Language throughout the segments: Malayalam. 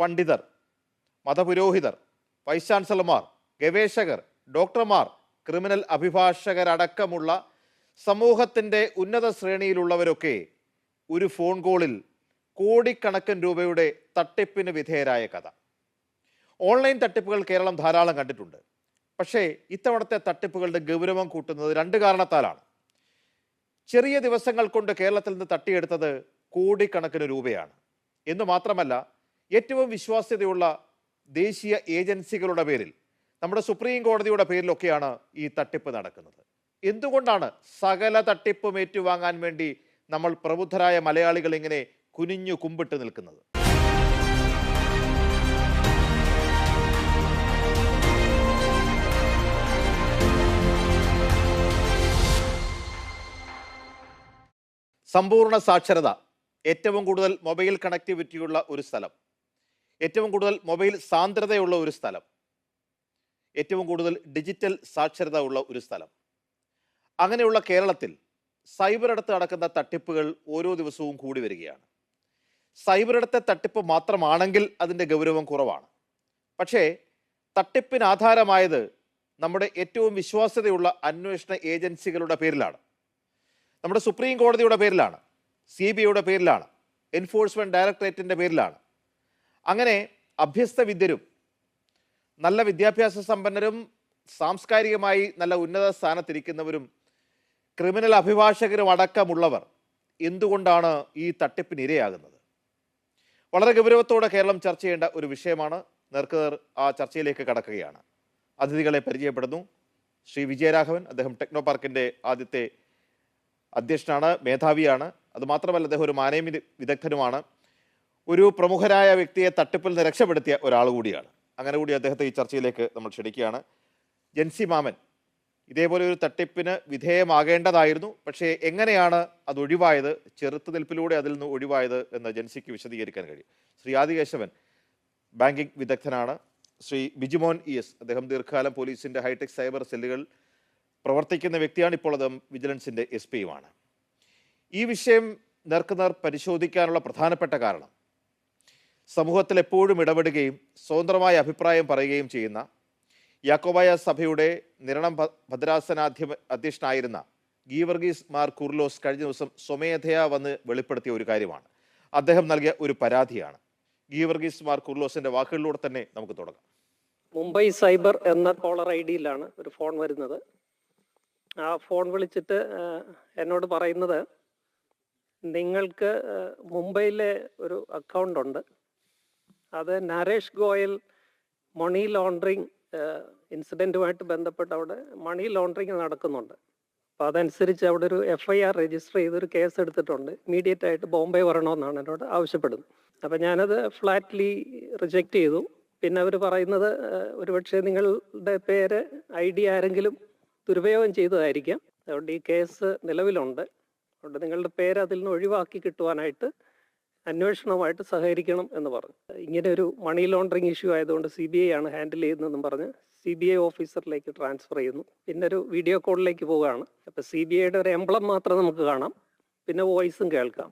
പണ്ഡിതർ മതപുരോഹിതർ വൈസ് ചാൻസലർമാർ ഗവേഷകർ ഡോക്ടർമാർ ക്രിമിനൽ അഭിഭാഷകരടക്കമുള്ള സമൂഹത്തിന്റെ ഉന്നത ശ്രേണിയിലുള്ളവരൊക്കെ ഒരു ഫോൺ കോളിൽ കോടിക്കണക്കിന് രൂപയുടെ തട്ടിപ്പിന് വിധേയരായ കഥ. ഓൺലൈൻ തട്ടിപ്പുകൾ കേരളം ധാരാളം കണ്ടിട്ടുണ്ട്. പക്ഷേ ഇത്തവണത്തെ തട്ടിപ്പുകളുടെ ഗൗരവം കൂട്ടുന്നത് രണ്ട് കാരണത്താലാണ്. ചെറിയ ദിവസങ്ങൾ കൊണ്ട് കേരളത്തിൽ നിന്ന് തട്ടിയെടുത്തത് കോടിക്കണക്കിന് രൂപയാണ്. എന്ന് മാത്രമല്ല ഏറ്റവും വിശ്വാസ്യതയുള്ള ദേശീയ ഏജൻസികളുടെ പേരിൽ നമ്മുടെ സുപ്രീം കോടതിയുടെ പേരിലൊക്കെയാണ് ഈ തട്ടിപ്പ് നടക്കുന്നത്. എന്തുകൊണ്ടാണ് സകല തട്ടിപ്പും ഏറ്റുവാങ്ങാൻ വേണ്ടി നമ്മൾ പ്രബുദ്ധരായ മലയാളികൾ ഇങ്ങനെ കുനിഞ്ഞു കുമ്പിട്ട് നിൽക്കുന്നത്? സമ്പൂർണ സാക്ഷരത ഏറ്റവും കൂടുതൽ മൊബൈൽ കണക്ടിവിറ്റിയുള്ള ഒരു സ്ഥലം. ഏറ്റവും കൂടുതൽ മൊബൈൽ സാന്ദ്രതയുള്ള ഒരു സ്ഥലം. ഏറ്റവും കൂടുതൽ ഡിജിറ്റൽ സാക്ഷരത ഉള്ള ഒരു സ്ഥലം. അങ്ങനെയുള്ള കേരളത്തിൽ സൈബറിടത്ത് നടക്കുന്ന തട്ടിപ്പുകൾ ഓരോ ദിവസവും കൂടി വരികയാണ്. സൈബറിടത്തെ തട്ടിപ്പ് മാത്രമാണെങ്കിൽ അതിന്റെ ഗൗരവം കുറവാണ്. പക്ഷേ തട്ടിപ്പിന് ആധാരമായത് നമ്മുടെ ഏറ്റവും വിശ്വാസ്യതയുള്ള അന്വേഷണ ഏജൻസികളുടെ പേരിലാണ്. നമ്മുടെ സുപ്രീം കോടതിയുടെ പേരിലാണ്. സി ബി ഐയുടെ പേരിലാണ്. എൻഫോഴ്സ്മെന്റ് ഡയറക്ടറേറ്റിന്റെ പേരിലാണ്. അങ്ങനെ അഭ്യസ്ത വിദ്യരും നല്ല വിദ്യാഭ്യാസ സമ്പന്നരും സാംസ്കാരികമായി നല്ല ഉന്നത സ്ഥാനത്തിരിക്കുന്നവരും ക്രിമിനൽ അഭിഭാഷകരും അടക്കമുള്ളവർ എന്തുകൊണ്ടാണ് ഈ തട്ടിപ്പിന് ഇരയാകുന്നത്? വളരെ ഗൗരവത്തോടെ കേരളം ചർച്ച ചെയ്യേണ്ട ഒരു വിഷയമാണ്. നേർക്കുനേർ ആ ചർച്ചയിലേക്ക് കടക്കുകയാണ്. അതിഥികളെ പരിചയപ്പെടുന്നു. ശ്രീ വിജയരാഘവൻ അദ്ദേഹം ടെക്നോ പാർക്കിന്റെ ആദ്യത്തെ അധ്യക്ഷനാണ് മേധാവിയാണ്. അതുമാത്രമല്ല അദ്ദേഹം ഒരു മാനേമി വിദഗ്ധനുമാണ്. ഒരു പ്രമുഖരായ വ്യക്തിയെ തട്ടിപ്പിൽ നിന്ന് രക്ഷപ്പെടുത്തിയ ഒരാൾ കൂടിയാണ്. അങ്ങനെ കൂടി അദ്ദേഹത്തെ ഈ ചർച്ചയിലേക്ക് നമ്മൾ ക്ഷണിക്കുകയാണ്. ജൻസി മാമൻ ഇതേപോലെ ഒരു തട്ടിപ്പിന് വിധേയമാകേണ്ടതായിരുന്നു. പക്ഷേ എങ്ങനെയാണ് അത് ഒഴിവായത്? ചെറുത്തുനിൽപ്പിലൂടെ അതിൽ നിന്ന് ഒഴിവായത് എന്ന് ജൻസിക്ക് വിശദീകരിക്കാൻ കഴിയും. ശ്രീ ആദികേശവൻ ബാങ്കിംഗ് വിദഗ്ധനാണ്. ശ്രീ ബിജിമോൻ ഇ എസ് അദ്ദേഹം ദീർഘകാലം പോലീസിന്റെ ഹൈടെക് സൈബർ സെല്ലുകൾ പ്രവർത്തിക്കുന്ന വ്യക്തിയാണ്. ഇപ്പോൾ അദ്ദേഹം വിജിലൻസിന്റെ എസ് പിയുമാണ് ഈ വിഷയം നേർക്കുനേർ പരിശോധിക്കാനുള്ള പ്രധാനപ്പെട്ട കാരണം സമൂഹത്തിൽ എപ്പോഴും ഇടപെടുകയും സ്വതന്ത്രമായ അഭിപ്രായം പറയുകയും ചെയ്യുന്ന യാക്കോബായ സഭയുടെ നിരണം ഭദ്രാസനാധ്യ അധ്യക്ഷനായിരുന്ന ഗീവർഗീസ് മാർ കുർലോസ് കഴിഞ്ഞ ദിവസം സ്വമേധയാ വന്ന് വെളിപ്പെടുത്തിയ ഒരു കാര്യമാണ്. അദ്ദേഹം നൽകിയ ഒരു പരാതിയാണ്. ഗീവർഗീസ് മാർ കുർലോസിന്റെ വാക്കുകളിലൂടെ തന്നെ നമുക്ക് തുടങ്ങാം. മുംബൈ സൈബർ എന്ന കോളർ ഐ ഡിയിലാണ് ഒരു ഫോൺ വരുന്നത്. ആ ഫോൺ വിളിച്ചിട്ട് എന്നോട് പറയുന്നത് നിങ്ങൾക്ക് മുംബൈയിലെ ഒരു അക്കൗണ്ട് ഉണ്ട്. അത് നരേഷ് ഗോയൽ മണി ലോണ്ടറിങ് ഇൻസിഡന്റുമായിട്ട് ബന്ധപ്പെട്ട് അവിടെ മണി ലോണ്ടറിങ് നടക്കുന്നുണ്ട്. അപ്പോൾ അതനുസരിച്ച് അവിടെ ഒരു എഫ് ഐ ആർ രജിസ്റ്റർ ചെയ്തൊരു കേസ് എടുത്തിട്ടുണ്ട്. ഇമീഡിയറ്റ് ആയിട്ട് ബോംബെ വരണമെന്നാണ് എന്നോട് ആവശ്യപ്പെടുന്നത്. അപ്പം ഞാനത് ഫ്ലാറ്റ്ലി റിജക്റ്റ് ചെയ്തു. പിന്നെ അവർ പറയുന്നത് ഒരുപക്ഷെ നിങ്ങളുടെ പേര് ഐ ഡി ആരെങ്കിലും ദുരുപയോഗം ചെയ്തതായിരിക്കാം. അതുകൊണ്ട് ഈ കേസ് നിലവിലുണ്ട്. അതുകൊണ്ട് നിങ്ങളുടെ പേര് അതിൽ നിന്ന് ഒഴിവാക്കി കിട്ടുവാനായിട്ട് അന്വേഷണവുമായിട്ട് സഹകരിക്കണം എന്ന് പറഞ്ഞു. ഇങ്ങനെ ഒരു മണി ലോണ്ടറിങ് ഇഷ്യൂ ആയതുകൊണ്ട് സി ബി ഐ ആണ് ഹാൻഡിൽ ചെയ്യുന്നതെന്നും പറഞ്ഞ് സി ബി ഐ ഓഫീസറിലേക്ക് ട്രാൻസ്ഫർ ചെയ്യുന്നു. പിന്നെ ഒരു വീഡിയോ കോളിലേക്ക് പോവുകയാണ്. അപ്പോൾ സി ബി ഐയുടെ ഒരു എംബ്ലം മാത്രം നമുക്ക് കാണാം. പിന്നെ വോയിസും കേൾക്കാം.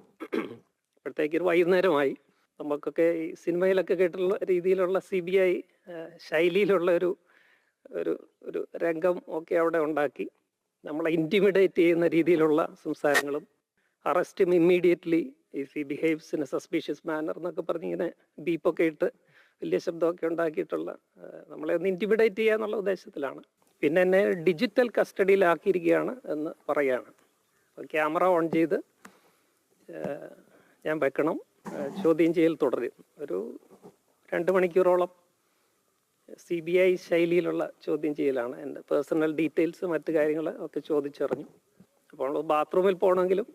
അപ്പോഴത്തേക്ക് ഒരു വൈകുന്നേരമായി. നമുക്കൊക്കെ ഈ സിനിമയിലൊക്കെ കേട്ടുള്ള രീതിയിലുള്ള സി ബി ഐ ശൈലിയിലുള്ള ഒരു ഒരു ഒരു രംഗം ഒക്കെ അവിടെ ഉണ്ടാക്കി. നമ്മളെ ഇന്റിമിഡേറ്റ് ചെയ്യുന്ന രീതിയിലുള്ള സംസാരങ്ങളും അറസ്റ്റും immediately if he behaves in a suspicious manner എന്നൊക്കെ പറഞ്ഞ് ഇങ്ങനെ ബീപ്പൊക്കെ ഇട്ട് വലിയ ശബ്ദമൊക്കെ ഉണ്ടാക്കിയിട്ടുള്ള നമ്മളെ ഒന്ന് ഇന്റിമിഡേറ്റ് ചെയ്യുക എന്നുള്ള ഉദ്ദേശത്തിലാണ്. പിന്നെ എന്നെ ഡിജിറ്റൽ കസ്റ്റഡിയിലാക്കിയിരിക്കുകയാണ് എന്ന് പറയുകയാണ് ക്യാമറ ഓൺ ചെയ്ത് ഞാൻ വെക്കണം ചോദ്യം ചെയ്യൽ തുടരും. ഒരു രണ്ട് മണിക്കൂറോളം സി ബി ഐ ശൈലിയിലുള്ള ചോദ്യം ചെയ്യലാണ്. എന്റെ പേഴ്സണൽ ഡീറ്റെയിൽസ് മറ്റു കാര്യങ്ങൾ ഒക്കെ ചോദിച്ചറിഞ്ഞു. അപ്പോൾ ബാത്റൂമിൽ പോകണമെങ്കിലും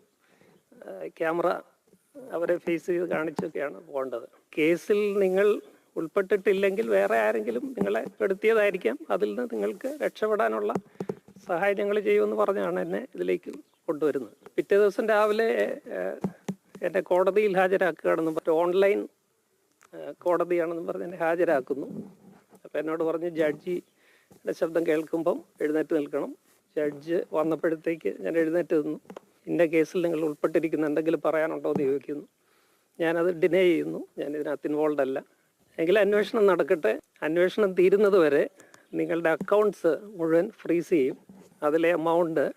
ക്യാമറ അവരെ ഫേസ് ചെയ്ത് കാണിച്ചൊക്കെയാണ് പോകേണ്ടത്. കേസിൽ നിങ്ങൾ ഉൾപ്പെട്ടിട്ടില്ലെങ്കിൽ വേറെ ആരെങ്കിലും നിങ്ങളെ പെടുത്തിയതായിരിക്കാം. അതിൽ നിന്ന് നിങ്ങൾക്ക് രക്ഷപ്പെടാനുള്ള സഹായം ഞങ്ങൾ ചെയ്യുമെന്ന് പറഞ്ഞാണ് എന്നെ ഇതിലേക്ക് കൊണ്ടുവരുന്നത്. പിറ്റേ ദിവസം രാവിലെ എന്നെ കോടതിയിൽ ഹാജരാക്കുകയാണെന്ന് പറഞ്ഞു ഓൺലൈൻ കോടതിയാണെന്ന് പറഞ്ഞ് എന്നെ ഹാജരാക്കുന്നു. അപ്പം എന്നോട് പറഞ്ഞു ജഡ്ജിയുടെ ശബ്ദം കേൾക്കുമ്പം എഴുന്നേറ്റ് നിൽക്കണം. ജഡ്ജ് വന്നപ്പോഴത്തേക്ക് ഞാൻ എഴുന്നേറ്റ് നിന്നു. ഇന്ന കേസിൽ നിങ്ങൾ ഉൾപ്പെട്ടിരിക്കുന്ന എന്തെങ്കിലും പറയാനുണ്ടോ എന്ന് ചോദിക്കുന്നു. ഞാനത് ഡിനേ ചെയ്യുന്നു. ഞാൻ ഇതിനകത്ത് ഇൻവോൾവ് അല്ല. എങ്കിൽ അന്വേഷണം നടക്കട്ടെ. അന്വേഷണം തീരുന്നത് വരെ നിങ്ങളുടെ അക്കൗണ്ട്സ് മുഴുവൻ ഫ്രീസ് ചെയ്യും. അതിലെ എമൗണ്ട്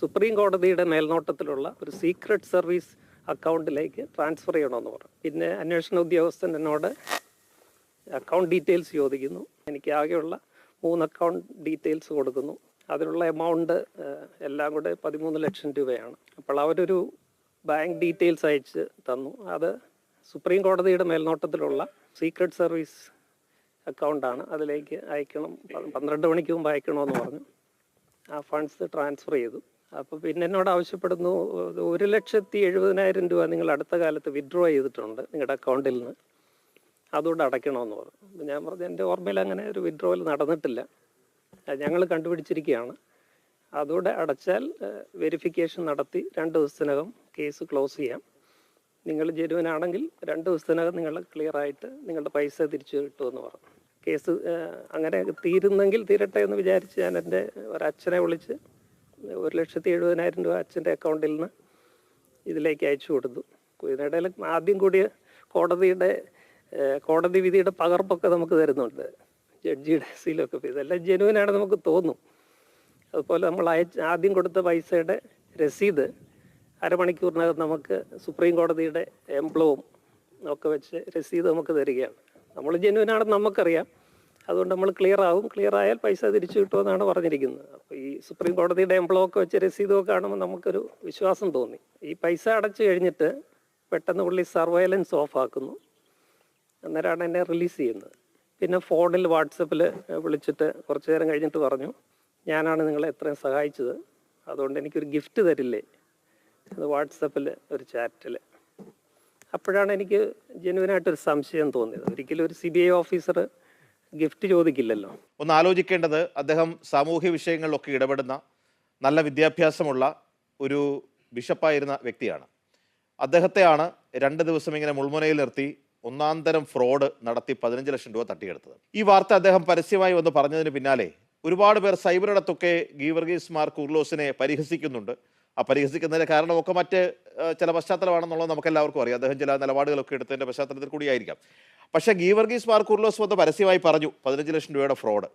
സുപ്രീം കോടതിയുടെ മേൽനോട്ടത്തിലുള്ള ഒരു സീക്രട്ട് സർവീസ് അക്കൗണ്ടിലേക്ക് ട്രാൻസ്ഫർ ചെയ്യണമെന്ന് പറഞ്ഞു. പിന്നെ അന്വേഷണ ഉദ്യോഗസ്ഥൻ എന്നോട് അക്കൗണ്ട് ഡീറ്റെയിൽസ് ചോദിക്കുന്നു. എനിക്ക് ആകെയുള്ള മൂന്ന് അക്കൗണ്ട് ഡീറ്റെയിൽസ് കൊടുക്കുന്നു. അതിനുള്ള എമൗണ്ട് എല്ലാം കൂടെ പതിമൂന്ന് ലക്ഷം രൂപയാണ്. അപ്പോൾ അവരൊരു ബാങ്ക് ഡീറ്റെയിൽസ് അയച്ച് തന്നു. അത് സുപ്രീം കോടതിയുടെ മേൽനോട്ടത്തിലുള്ള സീക്രട്ട് സർവീസ് അക്കൗണ്ടാണ് അതിലേക്ക് അയക്കണം. പന്ത്രണ്ട് മണിക്ക് മുമ്പ് അയക്കണമെന്ന് പറഞ്ഞു. ആ ഫണ്ട്സ് ട്രാൻസ്ഫർ ചെയ്തു. അപ്പോൾ പിന്നെ എന്നോട് ആവശ്യപ്പെടുന്നു ഒരു ലക്ഷത്തി എഴുപതിനായിരം രൂപ നിങ്ങൾ അടുത്ത കാലത്ത് വിഡ്രോ ചെയ്തിട്ടുണ്ട് നിങ്ങളുടെ അക്കൗണ്ടിൽ നിന്ന്. അതുകൊണ്ട് അടയ്ക്കണമെന്ന് പറഞ്ഞു. ഞാൻ പറഞ്ഞു എന്റെ ഓർമ്മയിൽ അങ്ങനെ ഒരു വിഡ്രോവൽ നടന്നിട്ടില്ല. ഞങ്ങൾ കണ്ടുപിടിച്ചിരിക്കുകയാണ് അതോടെ അടച്ചാൽ വെരിഫിക്കേഷൻ നടത്തി രണ്ട് ദിവസത്തിനകം കേസ് ക്ലോസ് ചെയ്യാം. നിങ്ങൾ ജെനുവൻ ആണെങ്കിൽ രണ്ട് ദിവസത്തിനകം നിങ്ങൾ ക്ലിയർ ആയിട്ട് നിങ്ങളുടെ പൈസ തിരിച്ചു കിട്ടുമെന്ന് പറഞ്ഞു. കേസ് അങ്ങനെ തീരുന്നെങ്കിൽ തീരട്ടെ എന്ന് വിചാരിച്ച് ഞാൻ എന്റെ ഒരച്ഛനെ വിളിച്ച് ഒരു ലക്ഷത്തി എഴുപതിനായിരം രൂപ അച്ഛന്റെ അക്കൗണ്ടിൽ നിന്ന് ഇതിലേക്ക് അയച്ചു കൊടുത്തു. ഇതിനിടയിൽ ആദ്യം കൂടിയ കോടതിയുടെ കോടതി വിധിയുടെ പകർപ്പൊക്കെ നമുക്ക് തരുന്നുണ്ട്. ജഡ്ജിയുടെ സീലൊക്കെ ഇതെല്ലാം ആണെന്ന് നമുക്ക് തോന്നും. അതുപോലെ നമ്മൾ അയച്ച ആദ്യം കൊടുത്ത പൈസയുടെ രസീത് അരമണിക്കൂറിനകം നമുക്ക് സുപ്രീം കോടതിയുടെ എംപ്ലവും ഒക്കെ വെച്ച് രസീത് നമുക്ക് തരികയാണ്. നമ്മൾ ജെന്യൂനാണെന്ന് നമുക്കറിയാം. അതുകൊണ്ട് നമ്മൾ ക്ലിയർ ആവും. ക്ലിയർ ആയാൽ പൈസ തിരിച്ചു കിട്ടുമെന്നാണ് പറഞ്ഞിരിക്കുന്നത്. അപ്പോൾ ഈ സുപ്രീം കോടതിയുടെ എംപ്ലവും ഒക്കെ വെച്ച് രസീതൊക്കെ കാണുമ്പോൾ നമുക്കൊരു വിശ്വാസം തോന്നി. ഈ പൈസ അടച്ചു കഴിഞ്ഞിട്ട് പെട്ടെന്ന് പുള്ളി സർവൈലൻസ് ഓഫ് ആക്കുന്നു അന്നേരമാണ് എന്നെ റിലീസ് ചെയ്യുന്നത്. പിന്നെ ഫോണിൽ വാട്സപ്പിൽ വിളിച്ചിട്ട് കുറച്ച് നേരം കഴിഞ്ഞിട്ട് പറഞ്ഞു ഞാനാണ് നിങ്ങളെ എത്രയും സഹായിച്ചത്. അതുകൊണ്ട് എനിക്കൊരു ഗിഫ്റ്റ് തരില്ലേ? അത് വാട്സപ്പിൽ ഒരു ചാറ്റിൽ. അപ്പോഴാണ് എനിക്ക് ജെനുവിനായിട്ടൊരു സംശയം തോന്നിയത്. ഒരിക്കലും ഒരു C B I officer gift ചോദിക്കില്ലല്ലോ. ഒന്ന് ആലോചിക്കേണ്ടത് അദ്ദേഹം സാമൂഹ്യ വിഷയങ്ങളിലൊക്കെ ഇടപെടുന്ന നല്ല വിദ്യാഭ്യാസമുള്ള ഒരു ബിഷപ്പായിരുന്ന വ്യക്തിയാണ്. അദ്ദേഹത്തെയാണ് രണ്ട് ദിവസം ഇങ്ങനെ മുൾമുനയിൽ നിർത്തി ഒന്നാം തരം ഫ്രോഡ് നടത്തി പതിനഞ്ച് ലക്ഷം രൂപ തട്ടിയെടുത്തത്. ഈ വാർത്ത അദ്ദേഹം പരസ്യമായി വന്ന് പറഞ്ഞതിന് പിന്നാലെ ഒരുപാട് പേർ സൈബറിടത്തൊക്കെ ഗീവർഗീസ് മാർ കുർലോസിനെ പരിഹസിക്കുന്നുണ്ട്. ആ പരിഹസിക്കുന്നതിന് കാരണമൊക്കെ മറ്റ് ചില പശ്ചാത്തലമാണെന്നുള്ളത് നമുക്ക് എല്ലാവർക്കും അറിയാം. അദ്ദേഹം ചില നിലപാടുകളൊക്കെ എടുത്തതിന്റെ പശ്ചാത്തലത്തിൽ കൂടിയായിരിക്കാം. പക്ഷേ ഗീവർഗീസ് മാർ കുർലോസ് വന്ന് പരസ്യമായി പറഞ്ഞു പതിനഞ്ച് ലക്ഷം രൂപയുടെ ഫ്രോഡ്.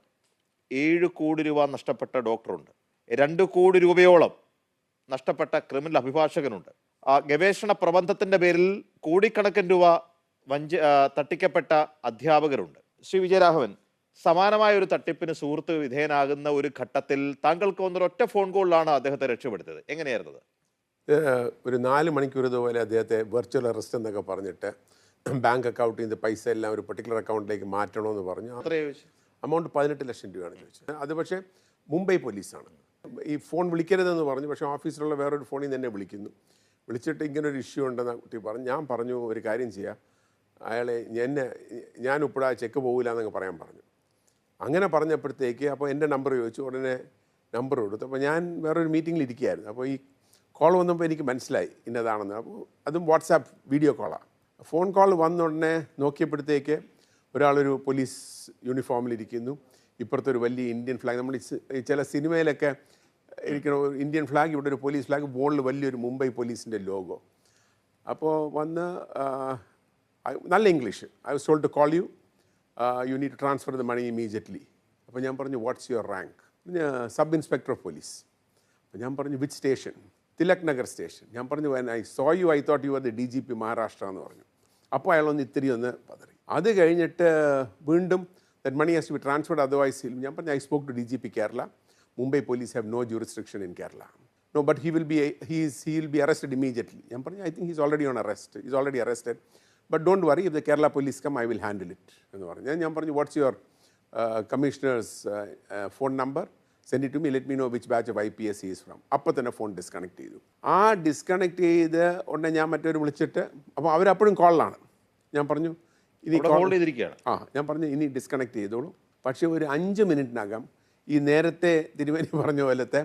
ഏഴ് കോടി രൂപ നഷ്ടപ്പെട്ട ഡോക്ടറുണ്ട്. രണ്ട് കോടി രൂപയോളം നഷ്ടപ്പെട്ട ക്രിമിനൽ അഭിഭാഷകനുണ്ട്. ആ ഗവേഷണ പ്രബന്ധത്തിന്റെ പേരിൽ കോടിക്കണക്കിന് രൂപ വഞ്ച തട്ടിക്കപ്പെട്ട അധ്യാപകരുണ്ട്. ശ്രീ വിജയരാഘവൻ സമാനമായ ഒരു തട്ടിപ്പിന് സുഹൃത്ത് വിധേയനാകുന്ന ഒരു ഘട്ടത്തിൽ താങ്കൾക്ക് ഒറ്റ ഫോൺ കോളിലാണ് അദ്ദേഹത്തെ രക്ഷപ്പെടുത്തിയത്. എങ്ങനെയായിരുന്നത് ഒരു നാല് മണിക്കൂർ ഇതുപോലെ അദ്ദേഹത്തെ വെർച്വൽ അറസ്റ്റ് എന്നൊക്കെ പറഞ്ഞിട്ട് ബാങ്ക് അക്കൗണ്ടിൽ നിന്ന് പൈസ എല്ലാം ഒരു പെർട്ടിക്കുലർ അക്കൗണ്ടിലേക്ക് മാറ്റണമെന്ന് പറഞ്ഞു. അമൗണ്ട് പതിനെട്ട് ലക്ഷം രൂപയാണ് ചോദിച്ചത്. അത് പക്ഷേ മുംബൈ പോലീസാണ്. ഈ ഫോൺ വിളിക്കരുതെന്ന് പറഞ്ഞു പക്ഷേ ഓഫീസിലുള്ള വേറൊരു ഫോണിൽ നിന്ന് എന്നെ വിളിക്കുന്നു. വിളിച്ചിട്ട് ഇങ്ങനെ ഒരു ഇഷ്യൂ ഉണ്ടെന്ന് കുട്ടി പറഞ്ഞു ഞാൻ പറഞ്ഞു ഒരു കാര്യം ചെയ്യാം. അയാളെ എന്നെ ഞാൻ ഇപ്പോഴാ ചെക്ക് പോകില്ല എന്നങ്ങ് പറയാൻ പറഞ്ഞു. അങ്ങനെ പറഞ്ഞപ്പോഴത്തേക്ക് അപ്പോൾ എന്റെ നമ്പർ ചോദിച്ചു ഉടനെ നമ്പർ കൊടുത്തു. അപ്പോൾ ഞാൻ വേറൊരു മീറ്റിങ്ങിൽ ഇരിക്കുകയായിരുന്നു. അപ്പോൾ ഈ കോൾ വന്നപ്പോൾ എനിക്ക് മനസ്സിലായി ഇന്നതാണെന്ന്. അപ്പോൾ അതും വാട്സാപ്പ് വീഡിയോ കോളാണ്. ഫോൺ കോൾ വന്ന ഉടനെ നോക്കിയപ്പോഴത്തേക്ക് ഒരാളൊരു പോലീസ് യൂണിഫോമിലിരിക്കുന്നു ഇപ്പുറത്തെ ഒരു വലിയ ഇന്ത്യൻ ഫ്ലാഗ്. നമ്മൾ ചില സിനിമയിലൊക്കെ ഇരിക്കണ ഇന്ത്യൻ ഫ്ലാഗ് ഇവിടെ ഒരു പോലീസ് ഫ്ലാഗ് മുകളിൽ വലിയൊരു മുംബൈ പോലീസിന്റെ ലോഗോ. അപ്പോൾ വന്ന് നല്ല English I was told to call you you need to transfer the money immediately അപ്പോൾ ഞാൻ പറഞ്ഞു what's your rank sub inspector of police അപ്പോൾ ഞാൻ പറഞ്ഞു which station Tilak Nagar station ഞാൻ പറഞ്ഞു I saw you I thought you are the D G P Maharashtra എന്ന് പറഞ്ഞു. അപ്പോൾ അയാളൊന്ന് ഇത്തിരി ഒന്ന് പതറി. അത് കഴിഞ്ഞിട്ട് വീണ്ടും that money has be transferred otherwise ഞാൻ പറഞ്ഞു I spoke to D G P Kerala Mumbai police have no jurisdiction in Kerala no but he will be he's he will be arrested immediately ഞാൻ പറഞ്ഞു I think he's already on arrest is already arrested but don't worry if the Kerala police come I will handle it എന്ന് പറഞ്ഞു. ഞാൻ- ഞാൻ പറഞ്ഞു what's your commissioner's phone number send it to me let me know which batch of I P S is from അപ്പോൾ തന്നെ ഫോൺ ഡിസ്കണക്ട് ചെയ്തു. ആ ഡിസ്കണക്ട് ചെയ്ത് ഉടനെ ഞാൻ മറ്റൊരു വിളിച്ചിട്ട് അപ്പോൾ അവരപ്പോഴും കോളിലാണ്. ഞാൻ പറഞ്ഞു ഇനി കോൾ ചെയ്തിരിക്കുകയാണ്. ആ ഞാൻ പറഞ്ഞു ഇനി ഡിസ്കണക്ട് ചെയ്തോളൂ. പക്ഷേ ഒരു അഞ്ച് മിനിറ്റിനകം ഈ നേരത്തെ തിരുമേനി പറഞ്ഞ പോലത്തെ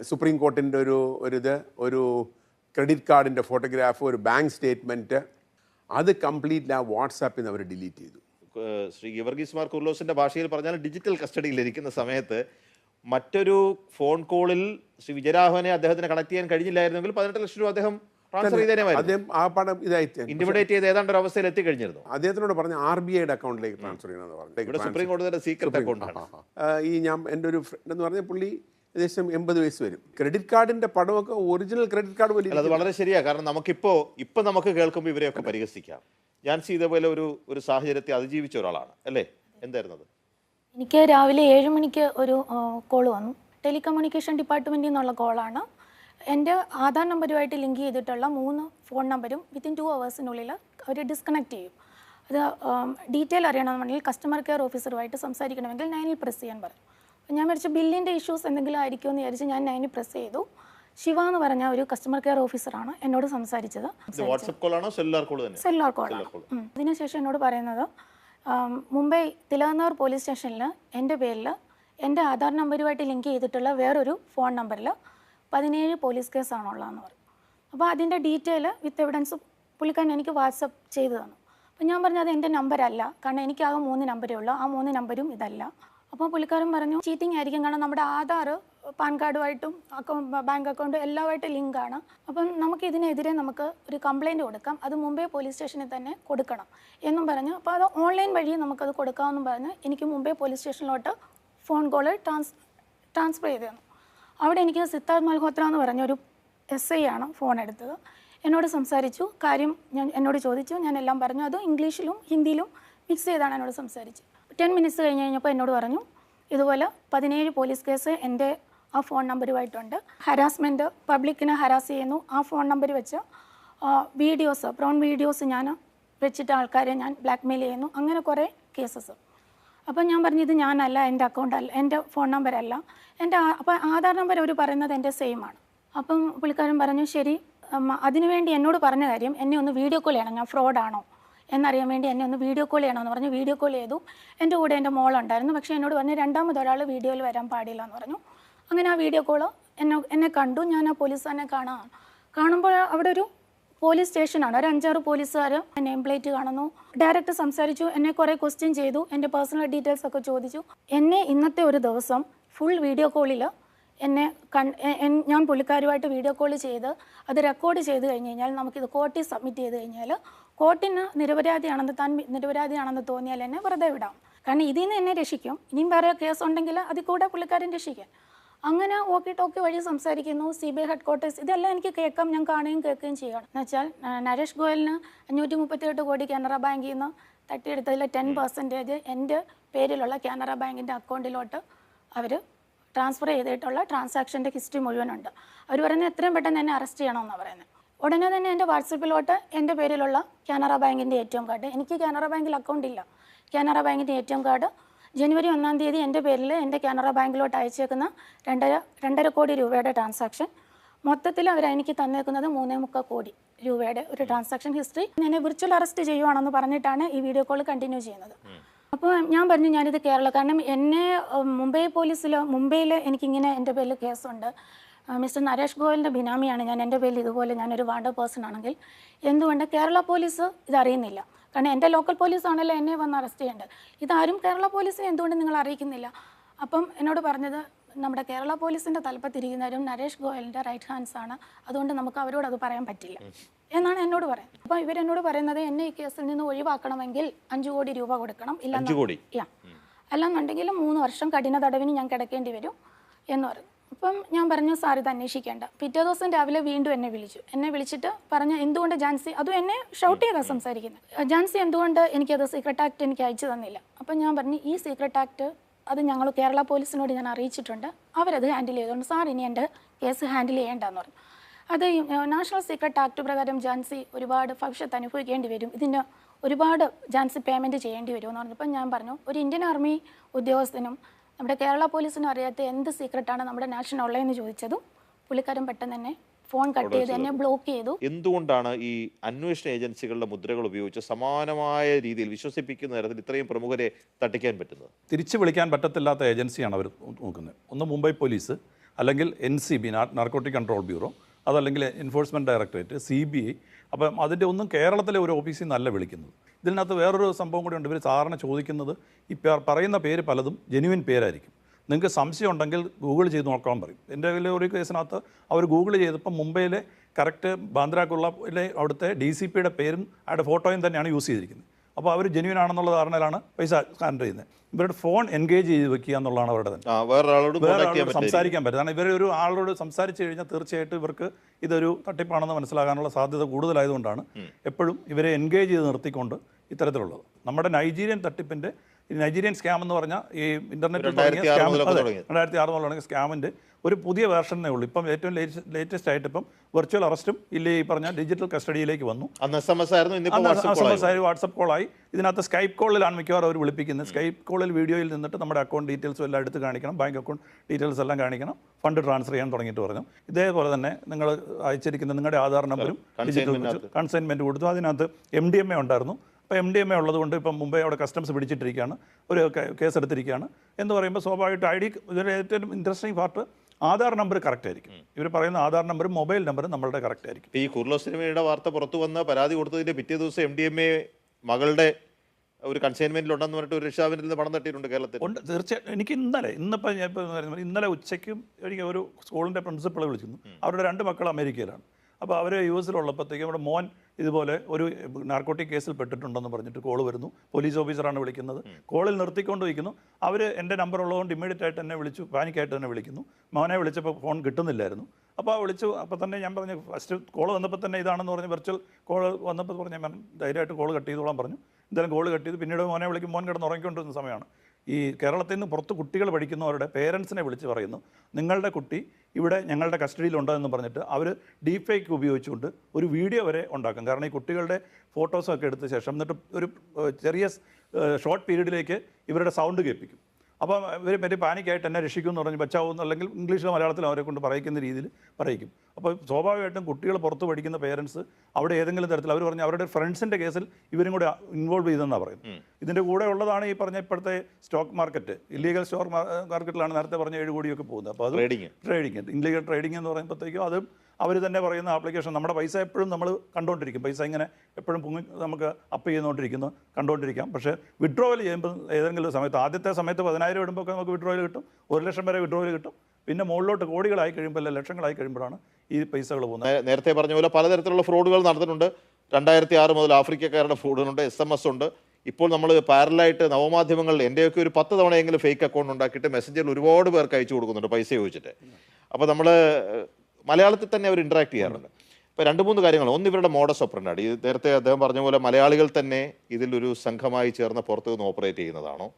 സുപ്രീം കോർട്ടിന്റെ ഒരു ഒരു ഇത് ഒരു ക്രെഡിറ്റ് കാർഡിന്റെ ഫോട്ടോഗ്രാഫ് ഒരു ബാങ്ക് സ്റ്റേറ്റ്മെന്റ് അത് കംപ്ലീറ്റ് ആ വാട്സാപ്പിൽ നിന്ന് അവർ ഡിലീറ്റ് ചെയ്തു. ശ്രീ ഗിവർഗീസ് മാർ കുർലോസിന്റെ ഭാഷയിൽ പറഞ്ഞാൽ ഡിജിറ്റൽ കസ്റ്റഡിയിൽ ഇരിക്കുന്ന സമയത്ത് മറ്റൊരു ഫോൺ കോളിൽ ശ്രീ വിജയരാഘവനെ അദ്ദേഹത്തിന് കണക്ട് ചെയ്യാൻ കഴിഞ്ഞില്ലായിരുന്നെങ്കിൽ പതിനെട്ട് ലക്ഷം രൂപ അദ്ദേഹം ട്രാൻസ്ഫർ അദ്ദേഹം ആ പണം ഇതായിട്ട് ഇന്റിമിഡേറ്റ് ചെയ്ത് ഏതാണ്ട് ഒരു അവസ്ഥയിൽ എത്തിക്കഴിഞ്ഞിരുന്നു. അദ്ദേഹത്തിനോട് പറഞ്ഞ ആർ ബി ഐയുടെ അക്കൗണ്ടിലേക്ക് ട്രാൻസ്ഫർ ചെയ്യണമെന്ന് പറഞ്ഞു സുപ്രീം കോടതിയുടെ സീക്രട്ട് അക്കൗണ്ടാണ് ഈ ഞാൻ എന്റെ ഒരു ഫ്രണ്ട് എന്ന് പറഞ്ഞ പുള്ളി ഏകദേശം എൺപത് വയസ്സ് വരും. ക്രെഡിറ്റ് കാർഡിന്റെ പടമൊക്കെ ഒറിജിനൽ ക്രെഡിറ്റ് കാർഡ് പോലെ അല്ല അത് വളരെ ശരിയാണ് കാരണം നമുക്കിപ്പോ ഇപ്പൊ നമുക്ക് കേൾക്കുമ്പോൾ ഇവരെയൊക്കെ പരിഹസിക്കാം. ഞാൻ ഇതേപോലെ ഒരു ഒരു സാഹചര്യത്തെ അതിജീവിച്ച ഒരാളാണ് അല്ലേ? എന്തായിരുന്നു അത് എനിക്ക് രാവിലെ ഏഴ് മണിക്ക് ഒരു കോൾ വന്നു. ടെലികമ്മ്യൂണിക്കേഷൻ ഡിപ്പാർട്ട്മെന്റിൽ നിന്നുള്ള കോളാണ് എന്റെ ആധാർ നമ്പറുമായിട്ട് ലിങ്ക് ചെയ്തിട്ടുള്ള മൂന്ന് ഫോൺ നമ്പരും വിത്തിൻ ടു അവേഴ്സിനുള്ളിൽ അവർ ഡിസ്കണക്ട് ചെയ്യും. അത് ഡീറ്റെയിൽ അറിയണമെന്നുണ്ടെങ്കിൽ കസ്റ്റമർ കെയർ ഓഫീസറുമായിട്ട് സംസാരിക്കണമെങ്കിൽ നയനിൽ പ്രസ് ചെയ്യാൻ പറഞ്ഞു അപ്പോൾ ഞാൻ വിചാരിച്ചു ബില്ലിന്റെ ഇഷ്യൂസ് എന്തെങ്കിലും ആയിരിക്കുമെന്ന് വിചാരിച്ച് ഞാൻ നയനി പ്രസ് ചെയ്തു. ശിവ എന്ന് പറഞ്ഞ ഒരു കസ്റ്റമർ കെയർ ഓഫീസറാണ് എന്നോട് സംസാരിച്ചത്. Cellular call. അതിനുശേഷം എന്നോട് പറയുന്നത് മുംബൈ തിലകനഗർ പോലീസ് സ്റ്റേഷനിൽ എന്റെ പേരിൽ എന്റെ ആധാർ നമ്പറുമായിട്ട് ലിങ്ക് ചെയ്തിട്ടുള്ള വേറൊരു ഫോൺ നമ്പറിൽ പതിനേഴ് പോലീസ് കേസാണുള്ളതെന്ന് പറഞ്ഞു. അപ്പോൾ അതിന്റെ ഡീറ്റെയിൽ വിത്ത് എവിഡൻസ് പുള്ളിക്കാരൻ എനിക്ക് വാട്സപ്പ് ചെയ്തു തന്നു. അപ്പോൾ ഞാൻ പറഞ്ഞത് എന്റെ നമ്പരല്ല കാരണം എനിക്കാകെ മൂന്ന് നമ്പരേ ഉള്ളൂ. ആ മൂന്ന് നമ്പരും ഇതല്ല. അപ്പോൾ പുള്ളിക്കാരൻ പറഞ്ഞു ചീറ്റിംഗ് ആയിരിക്കും. കാരണം നമ്മുടെ ആധാർ പാൻ കാർഡുമായിട്ടും അക്കൗണ്ട് ബാങ്ക് അക്കൗണ്ടും എല്ലാമായിട്ട് ആണ്. അപ്പം നമുക്ക് ഇതിനെതിരെ നമുക്ക് ഒരു കംപ്ലയിന്റ് കൊടുക്കാം. അത് മുംബൈ പോലീസ് സ്റ്റേഷനിൽ തന്നെ കൊടുക്കണം. എന്നും പറഞ്ഞു. അപ്പോൾ അത് ഓൺലൈൻ വഴി നമുക്കത് കൊടുക്കാമെന്നും പറഞ്ഞ്. എനിക്ക് മുംബൈ പോലീസ് സ്റ്റേഷനിലോട്ട് ഫോൺ കോൾ ട്രാൻസ് ട്രാൻസ്ഫർ ചെയ്ത് തന്നു. അവിടെ എനിക്ക് സിദ്ധാർത്ഥ് മൽഹോത്ര എന്ന് പറഞ്ഞ ഒരു എസ് ഐ ആണ് ഫോൺ എടുത്തത്. എന്നോട് സംസാരിച്ചു. കാര്യം ഞാൻ എന്നോട് ചോദിച്ചു. ഞാൻ എല്ലാം പറഞ്ഞു. അത് ഇംഗ്ലീഷിലും ഹിന്ദിയിലും മിക്സ് ചെയ്താണ് എന്നോട് സംസാരിച്ചത്. ടെൻ മിനിറ്റ്സ് കഴിഞ്ഞ് കഴിഞ്ഞപ്പോൾ എന്നോട് പറഞ്ഞു ഇതുപോലെ പതിനേഴ് പോലീസ് കേസ് എന്റെ ആ ഫോൺ നമ്പറുമായിട്ടുണ്ട് ഹരാസ്മെന്റ് പബ്ലിക്കിനെ ഹരാസ് ചെയ്യുന്നു. ആ ഫോൺ നമ്പർ വെച്ച് വീഡിയോസ് ബ്രൗൺ വീഡിയോസ് ഞാൻ വെച്ചിട്ട് ആൾക്കാരെ ഞാൻ ബ്ലാക്ക് മെയിൽ ചെയ്യുന്നു. അങ്ങനെ കുറേ കേസസ്. അപ്പം ഞാൻ പറഞ്ഞു ഇത് ഞാനല്ല എന്റെ അക്കൗണ്ട് അല്ല എന്റെ ഫോൺ നമ്പർ അല്ല. എന്റെ അപ്പം ആധാർ നമ്പർ അവർ പറയുന്നത് എന്റെ സെയിം ആണ്. അപ്പം പുള്ളിക്കാരൻ പറഞ്ഞു ശരി അതിനുവേണ്ടി എന്നോട് പറഞ്ഞ കാര്യം എന്നെ ഒന്ന് വീഡിയോ കോൾ ചെയ്യണം. ഞാൻ ഫ്രോഡാണോ എന്നറിയാൻ വേണ്ടി എന്നെ ഒന്ന് വീഡിയോ കോൾ ചെയ്യണമെന്ന് പറഞ്ഞു. വീഡിയോ കോൾ ചെയ്തു. എന്റെ കൂടെ എന്റെ മോളുണ്ടായിരുന്നു. പക്ഷേ എന്നോട് പറഞ്ഞു രണ്ടാമത് ഒരാൾ വീഡിയോയിൽ വരാൻ പാടില്ല എന്ന് പറഞ്ഞു. അങ്ങനെ ആ വീഡിയോ കോൾ എന്നെ എന്നെ കണ്ടു. ഞാൻ ആ പോലീസുകാരനെ കാണാൻ കാണുമ്പോൾ അവിടെ ഒരു പോലീസ് സ്റ്റേഷനാണ് ഒരു അഞ്ചാറ് പോലീസുകാർ നെയിം പ്ലേറ്റ് കാണുന്നു. ഡയറക്റ്റ് സംസാരിച്ചു. എന്നെ കുറേ ക്വസ്റ്റ്യൻ ചെയ്തു. എന്റെ പേഴ്സണൽ ഡീറ്റെയിൽസ് ഒക്കെ ചോദിച്ചു. എന്നെ ഇന്നത്തെ ഒരു ദിവസം ഫുൾ വീഡിയോ കോളിൽ എന്നെ കൺ ഞാൻ പുള്ളിക്കാരുമായിട്ട് വീഡിയോ കോൾ ചെയ്ത് അത് റെക്കോർഡ് ചെയ്ത് കഴിഞ്ഞ് കഴിഞ്ഞാൽ നമുക്കിത് കോർട്ടിൽ സബ്മിറ്റ് ചെയ്ത് കഴിഞ്ഞാൽ കോർട്ടിന് നിരപരാധിയാണെന്ന് താൻ നിരപരാധിയാണെന്ന് തോന്നിയാൽ എന്നെ വെറുതെ വിടാം. കാരണം ഇതിൽ നിന്ന് എന്നെ രക്ഷിക്കും. ഇനിയും വേറെ കേസ് ഉണ്ടെങ്കിൽ അതിൽ കൂടെ പുള്ളിക്കാരൻ രക്ഷിക്കാൻ അങ്ങനെ ഓക്കി ടോക്കി വഴി സംസാരിക്കുന്നു C B I headquarters ഇതെല്ലാം എനിക്ക് കേൾക്കാം ഞാൻ കാണുകയും കേൾക്കുകയും ചെയ്യണം എന്ന് വെച്ചാൽ നരേഷ് ഗോയലിന് അഞ്ഞൂറ്റി മുപ്പത്തിയെട്ട് കോടി കാനറ ബാങ്കിൽ നിന്ന് തട്ടിയെടുത്തതിൽ ടെൻ പെർസെന്റേജ് എന്റെ പേരിലുള്ള കാനറ ബാങ്കിന്റെ അക്കൗണ്ടിലോട്ട് അവർ ട്രാൻസ്ഫർ ചെയ്തിട്ടുള്ള ട്രാൻസാക്ഷന്റെ ഹിസ്റ്ററി മുഴുവനുണ്ട്. അവർ പറയുന്നത് എത്രയും പെട്ടെന്ന് എന്നെ അറസ്റ്റ് ചെയ്യണമെന്നാണ് പറയുന്നത്. ഉടനെ തന്നെ എന്റെ വാട്സപ്പിലോട്ട് എന്റെ പേരിലുള്ള കാനറ ബാങ്കിന്റെ എ ടി എം കാർഡ്. എനിക്ക് കാനറ ബാങ്കിൽ അക്കൗണ്ട് ഇല്ല. കാനറ ബാങ്കിന്റെ എ ടി എം കാർഡ് ജനുവരി ഒന്നാം തീയതി എന്റെ പേരിൽ എന്റെ കാനറ ബാങ്കിലോട്ട് അയച്ചേക്കുന്ന രണ്ടര രണ്ടര കോടി രൂപയുടെ ട്രാൻസാക്ഷൻ മൊത്തത്തിൽ അവർ എനിക്ക് തന്നേക്കുന്നത് മൂന്നേ മുക്കാൽ കോടി രൂപയുടെ ഒരു ട്രാൻസാക്ഷൻ ഹിസ്റ്ററി എന്നെ വിർച്വൽ അറസ്റ്റ് ചെയ്യുവാണെന്ന് പറഞ്ഞിട്ടാണ് ഈ വീഡിയോ കോൾ കണ്ടിന്യൂ ചെയ്യുന്നത്. അപ്പോൾ ഞാൻ പറഞ്ഞു ഞാനിത് കേരള കാരണം എന്നെ മുംബൈ പോലീസിലോ മുംബൈയിൽ എനിക്കിങ്ങനെ എന്റെ പേരിൽ കേസുണ്ട് മിസ്റ്റർ നരേഷ് ഗോയലിന്റെ ബിനാമിയാണ് ഞാൻ എന്റെ പേരിൽ ഇതുപോലെ ഞാനൊരു വാണ്ട പേഴ്സൺ ആണെങ്കിൽ. എന്തുകൊണ്ട് കേരള പോലീസ് ഇതറിയുന്നില്ല? കാരണം എന്റെ ലോക്കൽ പോലീസ് ആണല്ലോ എന്നെ വന്ന് അറസ്റ്റ് ചെയ്യേണ്ടത്. ഇതാരും കേരള പോലീസിനെ എന്തുകൊണ്ട് നിങ്ങൾ അറിയിക്കുന്നില്ല? അപ്പം എന്നോട് പറഞ്ഞത് നമ്മുടെ കേരള പോലീസിന്റെ തലപ്പത്തിരിക്കുന്നവരും നരേഷ് ഗോയലിന്റെ റൈറ്റ് ഹാൻഡ്സ് ആണ്. അതുകൊണ്ട് നമുക്ക് അവരോട് അത് പറയാൻ പറ്റില്ല. എന്നാണ് എന്നോട് പറയുന്നത്. അപ്പോൾ ഇവരെന്നോട് പറയുന്നത് എന്നെ ഈ കേസിൽ നിന്ന് ഒഴിവാക്കണമെങ്കിൽ അഞ്ചു കോടി രൂപ കൊടുക്കണം. ഇല്ല അല്ലാന്നുണ്ടെങ്കിൽ മൂന്ന് വർഷം കഠിന തടവിന് ഞാൻ കിടക്കേണ്ടി വരും എന്ന് പറഞ്ഞു. അപ്പം ഞാൻ പറഞ്ഞു സാർ ഇത് അന്വേഷിക്കേണ്ട. പിറ്റേ ദിവസം രാവിലെ വീണ്ടും എന്നെ വിളിച്ചു. എന്നെ വിളിച്ചിട്ട് പറഞ്ഞു എന്തുകൊണ്ട് ജാൻസി? അതും എന്നെ ഷൗട്ട് ചെയ്താണ് സംസാരിക്കുന്നത്. ജാൻസി എന്തുകൊണ്ട് എനിക്കത് സീക്രട്ട് ആക്ട് എനിക്ക് അയച്ചു തന്നില്ല? അപ്പം ഞാൻ പറഞ്ഞു ഈ സീക്രട്ട് ആക്ട് അത് ഞങ്ങൾ കേരള പോലീസിനോട് ഞാൻ അറിയിച്ചിട്ടുണ്ട്. അവരത് ഹാൻഡിൽ ചെയ്തുകൊണ്ട് സാർ ഇനി എന്റെ കേസ് ഹാൻഡിൽ ചെയ്യേണ്ടെന്ന് പറഞ്ഞു. അത് നാഷണൽ സീക്രട്ട് ആക്ട് പ്രകാരം ജാൻസി ഒരുപാട് ഭവിഷ്യത്ത് അനുഭവിക്കേണ്ടി വരും. ഇതിന് ഒരുപാട് ജാൻസി പേയ്മെന്റ് ചെയ്യേണ്ടി വരുമെന്ന് എന്ന് പറഞ്ഞപ്പോൾ ഞാൻ പറഞ്ഞു ഒരു ഇന്ത്യൻ ആർമി ഉദ്യോഗസ്ഥനും നമ്മുടെ കേരള പോലീസിന് അറിയാത്ത എന്ത് സീക്രട്ടാണ് നമ്മുടെ നാഷണൽ ഉള്ളതെന്ന് ചോദിച്ചതും പുള്ളിക്കാരൻ പെട്ടെന്ന് തന്നെ ഫോൺ കട്ട് ചെയ്ത് എന്നെ ബ്ലോക്ക് ചെയ്തു. എന്തുകൊണ്ടാണ് ഈ അന്വേഷണ ഏജൻസികളുടെ മുദ്രകൾ ഉപയോഗിച്ച് സമാനമായ രീതിയിൽ വിശ്വസിപ്പിക്കുന്ന തരത്തിൽ ഇത്രയും പ്രമുഖരെ തട്ടിക്കാൻ പറ്റുന്നത്? തിരിച്ചു വിളിക്കാൻ പറ്റത്തില്ലാത്ത ഏജൻസിയാണ് അവർ നോക്കുന്നത്. ഒന്ന് മുംബൈ പോലീസ് അല്ലെങ്കിൽ N C B narcotic control bureau അതല്ലെങ്കിൽ enforcement directorate C B I അപ്പം അതിന്റെ ഒന്നും കേരളത്തിലെ ഒരു ഓഫീസിൽ നിന്നല്ല വിളിക്കുന്നത്. ഇതിനകത്ത് വേറൊരു സംഭവം കൂടി ഉണ്ട്. ഇവർ സാറിനെ ചോദിക്കുന്നത് ഈ പറയുന്ന പേര് പലതും ജെനുവിൻ പേരായിരിക്കും. നിങ്ങൾക്ക് സംശയം ഉണ്ടെങ്കിൽ ഗൂഗിൾ ചെയ്ത് നോക്കാൻ പറയും. എന്റെ കയ്യിൽ ഒരു കേസിനകത്ത് അവർ ഗൂഗിൾ ചെയ്തപ്പോൾ മുംബൈയിലെ കറക്റ്റ് ബാന്ദ്രാക്കുള്ള അവിടുത്തെ ഡി സി പിയുടെ പേരും അയാളുടെ ഫോട്ടോയും തന്നെയാണ് യൂസ് ചെയ്തിരിക്കുന്നത്. അപ്പോൾ അവർ ജെന്യൂൻ ആണെന്നുള്ള ധാരണയിലാണ് പൈസ സ്കാൻ ചെയ്യുന്നത്. ഇവരുടെ ഫോൺ എൻഗേജ് ചെയ്ത് വെക്കുക എന്നുള്ളതാണ് അവരുടെ വേറൊരാളോട് സംസാരിക്കാൻ പറ്റും കാരണം ഇവർ ഒരു ആളോട് സംസാരിച്ചു കഴിഞ്ഞാൽ തീർച്ചയായിട്ടും ഇവർക്ക് ഇതൊരു തട്ടിപ്പാണെന്ന് മനസ്സിലാകാനുള്ള സാധ്യത കൂടുതലായതുകൊണ്ടാണ് എപ്പോഴും ഇവരെ എൻഗേജ് ചെയ്ത് നിർത്തിക്കൊണ്ട് ഇത്തരത്തിലുള്ളത്. നമ്മുടെ നൈജീരിയൻ തട്ടിപ്പിന്റെ നൈജീരിയൻ സ്കാം എന്ന് പറഞ്ഞാൽ ഈ ഇന്റർനെറ്റിൽ തുടങ്ങിയ സ്കാം. രണ്ടായിരത്തി ആറ് മുതൽ തുടങ്ങിയ സ്കാമിന്റെ ഒരു പുതിയ വേർഷനേ ഉള്ളൂ. ഇപ്പം ഏറ്റവും ലേറ്റസ്റ്റ് ആയിട്ട് ഇപ്പം വെർച്വൽ അറസ്റ്റും ഇല്ലേ ഈ പറഞ്ഞ ഡിജിറ്റൽ കസ്റ്റഡിയിലേക്ക് വന്നു. വാട്സപ്പ് കോളായി ഇതിനകത്ത് സ്കൈപ്പ് കോളിലാണ് മിക്കവാറും അവർ വിളിപ്പിക്കുന്നത്. സ്കൈപ്പ് കോളിൽ വീഡിയോയിൽ നിന്നിട്ട് നമ്മുടെ അക്കൗണ്ട് ഡീറ്റെയിൽസും എല്ലാം എടുത്ത് കാണിക്കണം. ബാങ്ക് അക്കൗണ്ട് ഡീറ്റെയിൽസ് എല്ലാം കാണിക്കണം. ഫണ്ട് ട്രാൻസ്ഫർ ചെയ്യാൻ തുടങ്ങിയിട്ട് പറഞ്ഞു. ഇതേപോലെ തന്നെ നിങ്ങൾ അയച്ചിരിക്കുന്ന നിങ്ങളുടെ ആധാർ നമ്പറും ഡിജിറ്റൽ കൺസൈൻമെന്റ് കൊടുത്തു. അതിനകത്ത് എം ഡി എം എ ഉണ്ടായിരുന്നു. അപ്പോൾ എം ഡി എം എ ഉള്ളതുകൊണ്ട് ഇപ്പം മുംബൈ അവിടെ കസ്റ്റംസ് പിടിച്ചിട്ടിരിക്കുകയാണ്. ഒരു കേസ് എടുത്തിരിക്കുകയാണ് എന്ന് പറയുമ്പോൾ സ്വാഭാവികമായിട്ട് ഐ ഡി ഇതിൽ ഏറ്റവും interesting part Aadhaar number correct ആയിരിക്കും. ഇവർ പറയുന്ന ആധാർ നമ്പറും മൊബൈൽ നമ്പറും നമ്മളുടെ കറക്റ്റ് ആയിരിക്കും. ഈ കുർലോ സിനിമയുടെ വാർത്ത പുറത്തു വന്ന പരാതി കൊടുത്തതിന്റെ പിറ്റേ ദിവസം എം ഡി എം എ മകളുടെ ഒരു കൺസൈൻമെന്റിൽ ഉണ്ടെന്ന് പറഞ്ഞിട്ട് ഒരു രക്ഷാവിനിൽ നിന്ന് പണം തട്ടിയിട്ടുണ്ട് കേരളത്തിൽ. ഉണ്ട്. തീർച്ചയായിട്ടും. എനിക്ക് ഇന്നലെ ഇന്നിപ്പോൾ ഞാൻ ഇന്നലെ ഉച്ചയ്ക്കും എനിക്ക് ഒരു സ്കൂളിന്റെ പ്രിൻസിപ്പളെ വിളിച്ചിരുന്നു. അവരുടെ രണ്ട് മക്കൾ അമേരിക്കയിലാണ്. അപ്പോൾ അവർ യു എസിലുള്ളപ്പോഴത്തേക്കും അവിടെ മോൻ ഇതുപോലെ ഒരു നാർക്കോട്ടിക് കേസിൽ പെട്ടിട്ടുണ്ടെന്ന് പറഞ്ഞിട്ട് കോൾ വരുന്നു. പോലീസ് ഓഫീസറാണ് വിളിക്കുന്നത്. കോളിൽ നിർത്തിക്കൊണ്ട് വയ്ക്കുന്നു അവർ എന്റെ നമ്പർ ഉള്ളതുകൊണ്ട് ഇമ്മീഡിയറ്റ് ആയിട്ട് എന്നെ വിളിച്ചു പാനിക്കായിട്ട് തന്നെ വിളിക്കുന്നു. മോനെ വിളിച്ചപ്പോൾ ഫോൺ കിട്ടുന്നില്ലായിരുന്നു. അപ്പോൾ വിളിച്ചു അപ്പോൾ തന്നെ ഞാൻ പറഞ്ഞു ഫസ്റ്റ് കോൾ വന്നപ്പോൾ തന്നെ ഇതാണെന്ന് പറഞ്ഞ് വെർച്വൽ കോൾ വന്നപ്പോൾ പറഞ്ഞു ഞാൻ ധൈര്യമായിട്ട് കോൾ കട്ട് ചെയ്തോളാൻ പറഞ്ഞു. എന്തായാലും കോൾ കട്ട് ചെയ്ത്. പിന്നീട് മോനെ വിളിക്കും മോൻ കിടന്ന് ഉറങ്ങിക്കൊണ്ടിരുന്ന സമയമാണ്. ഈ കേരളത്തിൽ നിന്ന് പുറത്ത് കുട്ടികൾ പഠിക്കുന്നവരുടെ പേരൻസിനെ വിളിച്ച് പറയുന്നു നിങ്ങളുടെ കുട്ടി ഇവിടെ ഞങ്ങളുടെ കസ്റ്റഡിയിലുണ്ടോ എന്ന് പറഞ്ഞിട്ട് അവർ ഡീപ് ഫേക്ക് ഉപയോഗിച്ചുകൊണ്ട് ഒരു വീഡിയോ വരെ ഉണ്ടാക്കും. കാരണം ഈ കുട്ടികളുടെ ഫോട്ടോസൊക്കെ എടുത്ത ശേഷം എന്നിട്ട് ഒരു ചെറിയ ഷോർട്ട് പീരീഡിലേക്ക് ഇവരുടെ സൗണ്ട് കേൾപ്പിക്കും. അപ്പോൾ ഇവർ പറ്റി പാനിക്കായിട്ട് എന്നെ രക്ഷിക്കും എന്ന് പറഞ്ഞ് ബച്ചാവും അല്ലെങ്കിൽ ഇംഗ്ലീഷിലോ മലയാളത്തിലോ അവരെ കൊണ്ട് പറയിക്കുന്ന രീതിയിൽ പറയിക്കും. അപ്പോൾ സ്വാഭാവികമായിട്ടും കുട്ടികൾ പുറത്ത് പഠിക്കുന്ന പേരൻസ് അവിടെ ഏതെങ്കിലും തരത്തിൽ അവർ പറഞ്ഞ അവരുടെ ഫ്രണ്ട്സിന്റെ കേസിൽ ഇവരും കൂടെ ഇൻവോൾവ് ചെയ്തെന്നാണ് പറയുന്നത്. ഇതിന്റെ കൂടെ ഉള്ളതാണ് ഈ പറഞ്ഞ ഇപ്പോഴത്തെ സ്റ്റോക്ക് മാർക്കറ്റ് ഇല്ലീഗൽ സ്റ്റോക്ക് മാർക്കറ്റിലാണ് നേരത്തെ പറഞ്ഞ ഏഴ് കോടിയൊക്കെ പോകുന്നത്. അപ്പോൾ അത് ട്രേഡിങ് ട്രേഡിങ് ഇല്ലീഗൽ ട്രേഡിങ് എന്ന് പറയുമ്പോഴത്തേക്കും അതും അവർ തന്നെ പറയുന്ന ആപ്ലിക്കേഷൻ നമ്മുടെ പൈസ എപ്പോഴും നമ്മൾ കണ്ടുകൊണ്ടിരിക്കും പൈസ ഇങ്ങനെ എപ്പോഴും പൊങ്ങി നമുക്ക് അപ്പ് ചെയ്യുന്നുകൊണ്ടിരിക്കുന്നു കണ്ടുകൊണ്ടിരിക്കാം പക്ഷേ വിഡ്രോവൽ ചെയ്യുമ്പോൾ ഏതെങ്കിലും സമയത്ത് ആദ്യത്തെ സമയത്ത് പതിനായിരം ഇടുമ്പോൾ നമുക്ക് വിഡ്രോവൽ കിട്ടും. ഒരു ലക്ഷം വരെ വിഡ്രോവൽ കിട്ടും. പിന്നെ മുകളിലോട്ട് കോടികളായി കഴിയുമ്പോൾ അല്ല ലക്ഷങ്ങളായി കഴിയുമ്പോഴാണ് ഈ പൈസകൾ പോകുന്നത്. നേരത്തെ പറഞ്ഞ പോലെ പലതരത്തിലുള്ള ഫ്രോഡുകൾ നടന്നിട്ടുണ്ട്. രണ്ടായിരത്തി ആറ് മുതൽ ആഫ്രിക്കക്കാരുടെ ഫ്രോഡുകളുണ്ട് എസ് എം എസ് ഉണ്ട്. ഇപ്പോൾ നമ്മൾ പാരലായിട്ട് നവമാധ്യമങ്ങളിൽ എന്റെയൊക്കെ ഒരു പത്ത് തവണയെങ്കിലും ഫേക്ക് അക്കൗണ്ട് ഉണ്ടാക്കിയിട്ട് മെസ്സഞ്ചറിൽ ഒരുപാട് പേർക്ക് അയച്ചു കൊടുക്കുന്നുണ്ട് പൈസ ചോദിച്ചിട്ട്. അപ്പോൾ നമ്മൾ മലയാളത്തിൽ തന്നെ അവർ ഇൻട്രാക്ട് ചെയ്യാറുണ്ട്. ഇപ്പോൾ രണ്ട് മൂന്ന് കാര്യങ്ങൾ. ഒന്ന് ഇവരുടെ മോഡസ് ഓപ്പറേറ്റാണ് ഈ നേരത്തെ അദ്ദേഹം പറഞ്ഞ പോലെ മലയാളികൾ തന്നെ ഇതിലൊരു സംഘമായി ചേർന്ന് പുറത്തു നിന്ന് ഓപ്പറേറ്റ് ചെയ്യുന്നതാണോ?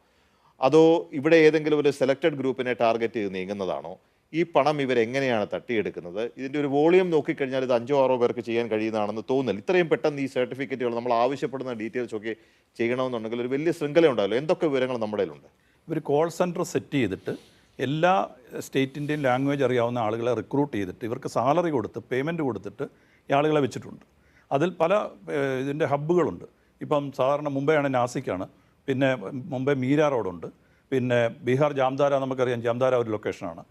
അതോ ഇവിടെ ഏതെങ്കിലും ഒരു സെലക്റ്റഡ് ഗ്രൂപ്പിനെ ടാർഗറ്റ് ചെയ്ത് നീങ്ങുന്നതാണോ? ഈ പണം ഇവരെങ്ങനെയാണ് തട്ടിയെടുക്കുന്നത്? ഇതിന്റെ ഒരു വോളിയം നോക്കിക്കഴിഞ്ഞാൽ ഇത് അഞ്ചോ ആറോ പേർക്ക് ചെയ്യാൻ കഴിയുന്നതാണെന്ന് തോന്നുന്നില്ല. ഇത്രയും പെട്ടെന്ന് ഈ സർട്ടിഫിക്കറ്റുകൾ നമ്മൾ ആവശ്യപ്പെടുന്ന ഡീറ്റെയിൽസ് ഒക്കെ ചെയ്യണമെന്നുണ്ടെങ്കിൽ ഒരു വലിയ ശൃംഖല ഉണ്ടാവില്ല? എന്തൊക്കെ വിവരങ്ങൾ നമ്മുടെ കയ്യിലുണ്ട്? ഇവർ കോൾ സെന്റർ സെറ്റ് ചെയ്തിട്ട് എല്ലാ സ്റ്റേറ്റിന്റെയും ലാംഗ്വേജ് അറിയാവുന്ന ആളുകളെ റിക്രൂട്ട് ചെയ്തിട്ട് ഇവർക്ക് സാലറി കൊടുത്ത് പേയ്മെന്റ് കൊടുത്തിട്ട് ഈ ആളുകളെ വെച്ചിട്ടുണ്ട്. അതിൽ പല ഇതിന്റെ ഹബ്ബുകളുണ്ട്. ഇപ്പം സാധാരണ മുംബൈയാണ് നാസിക്കാണ്. പിന്നെ മുംബൈ മീര റോഡുണ്ട്. പിന്നെ ബീഹാർ ജാംതാര നമുക്കറിയാം. ജാംതാര ഒരു ലൊക്കേഷനാണ്.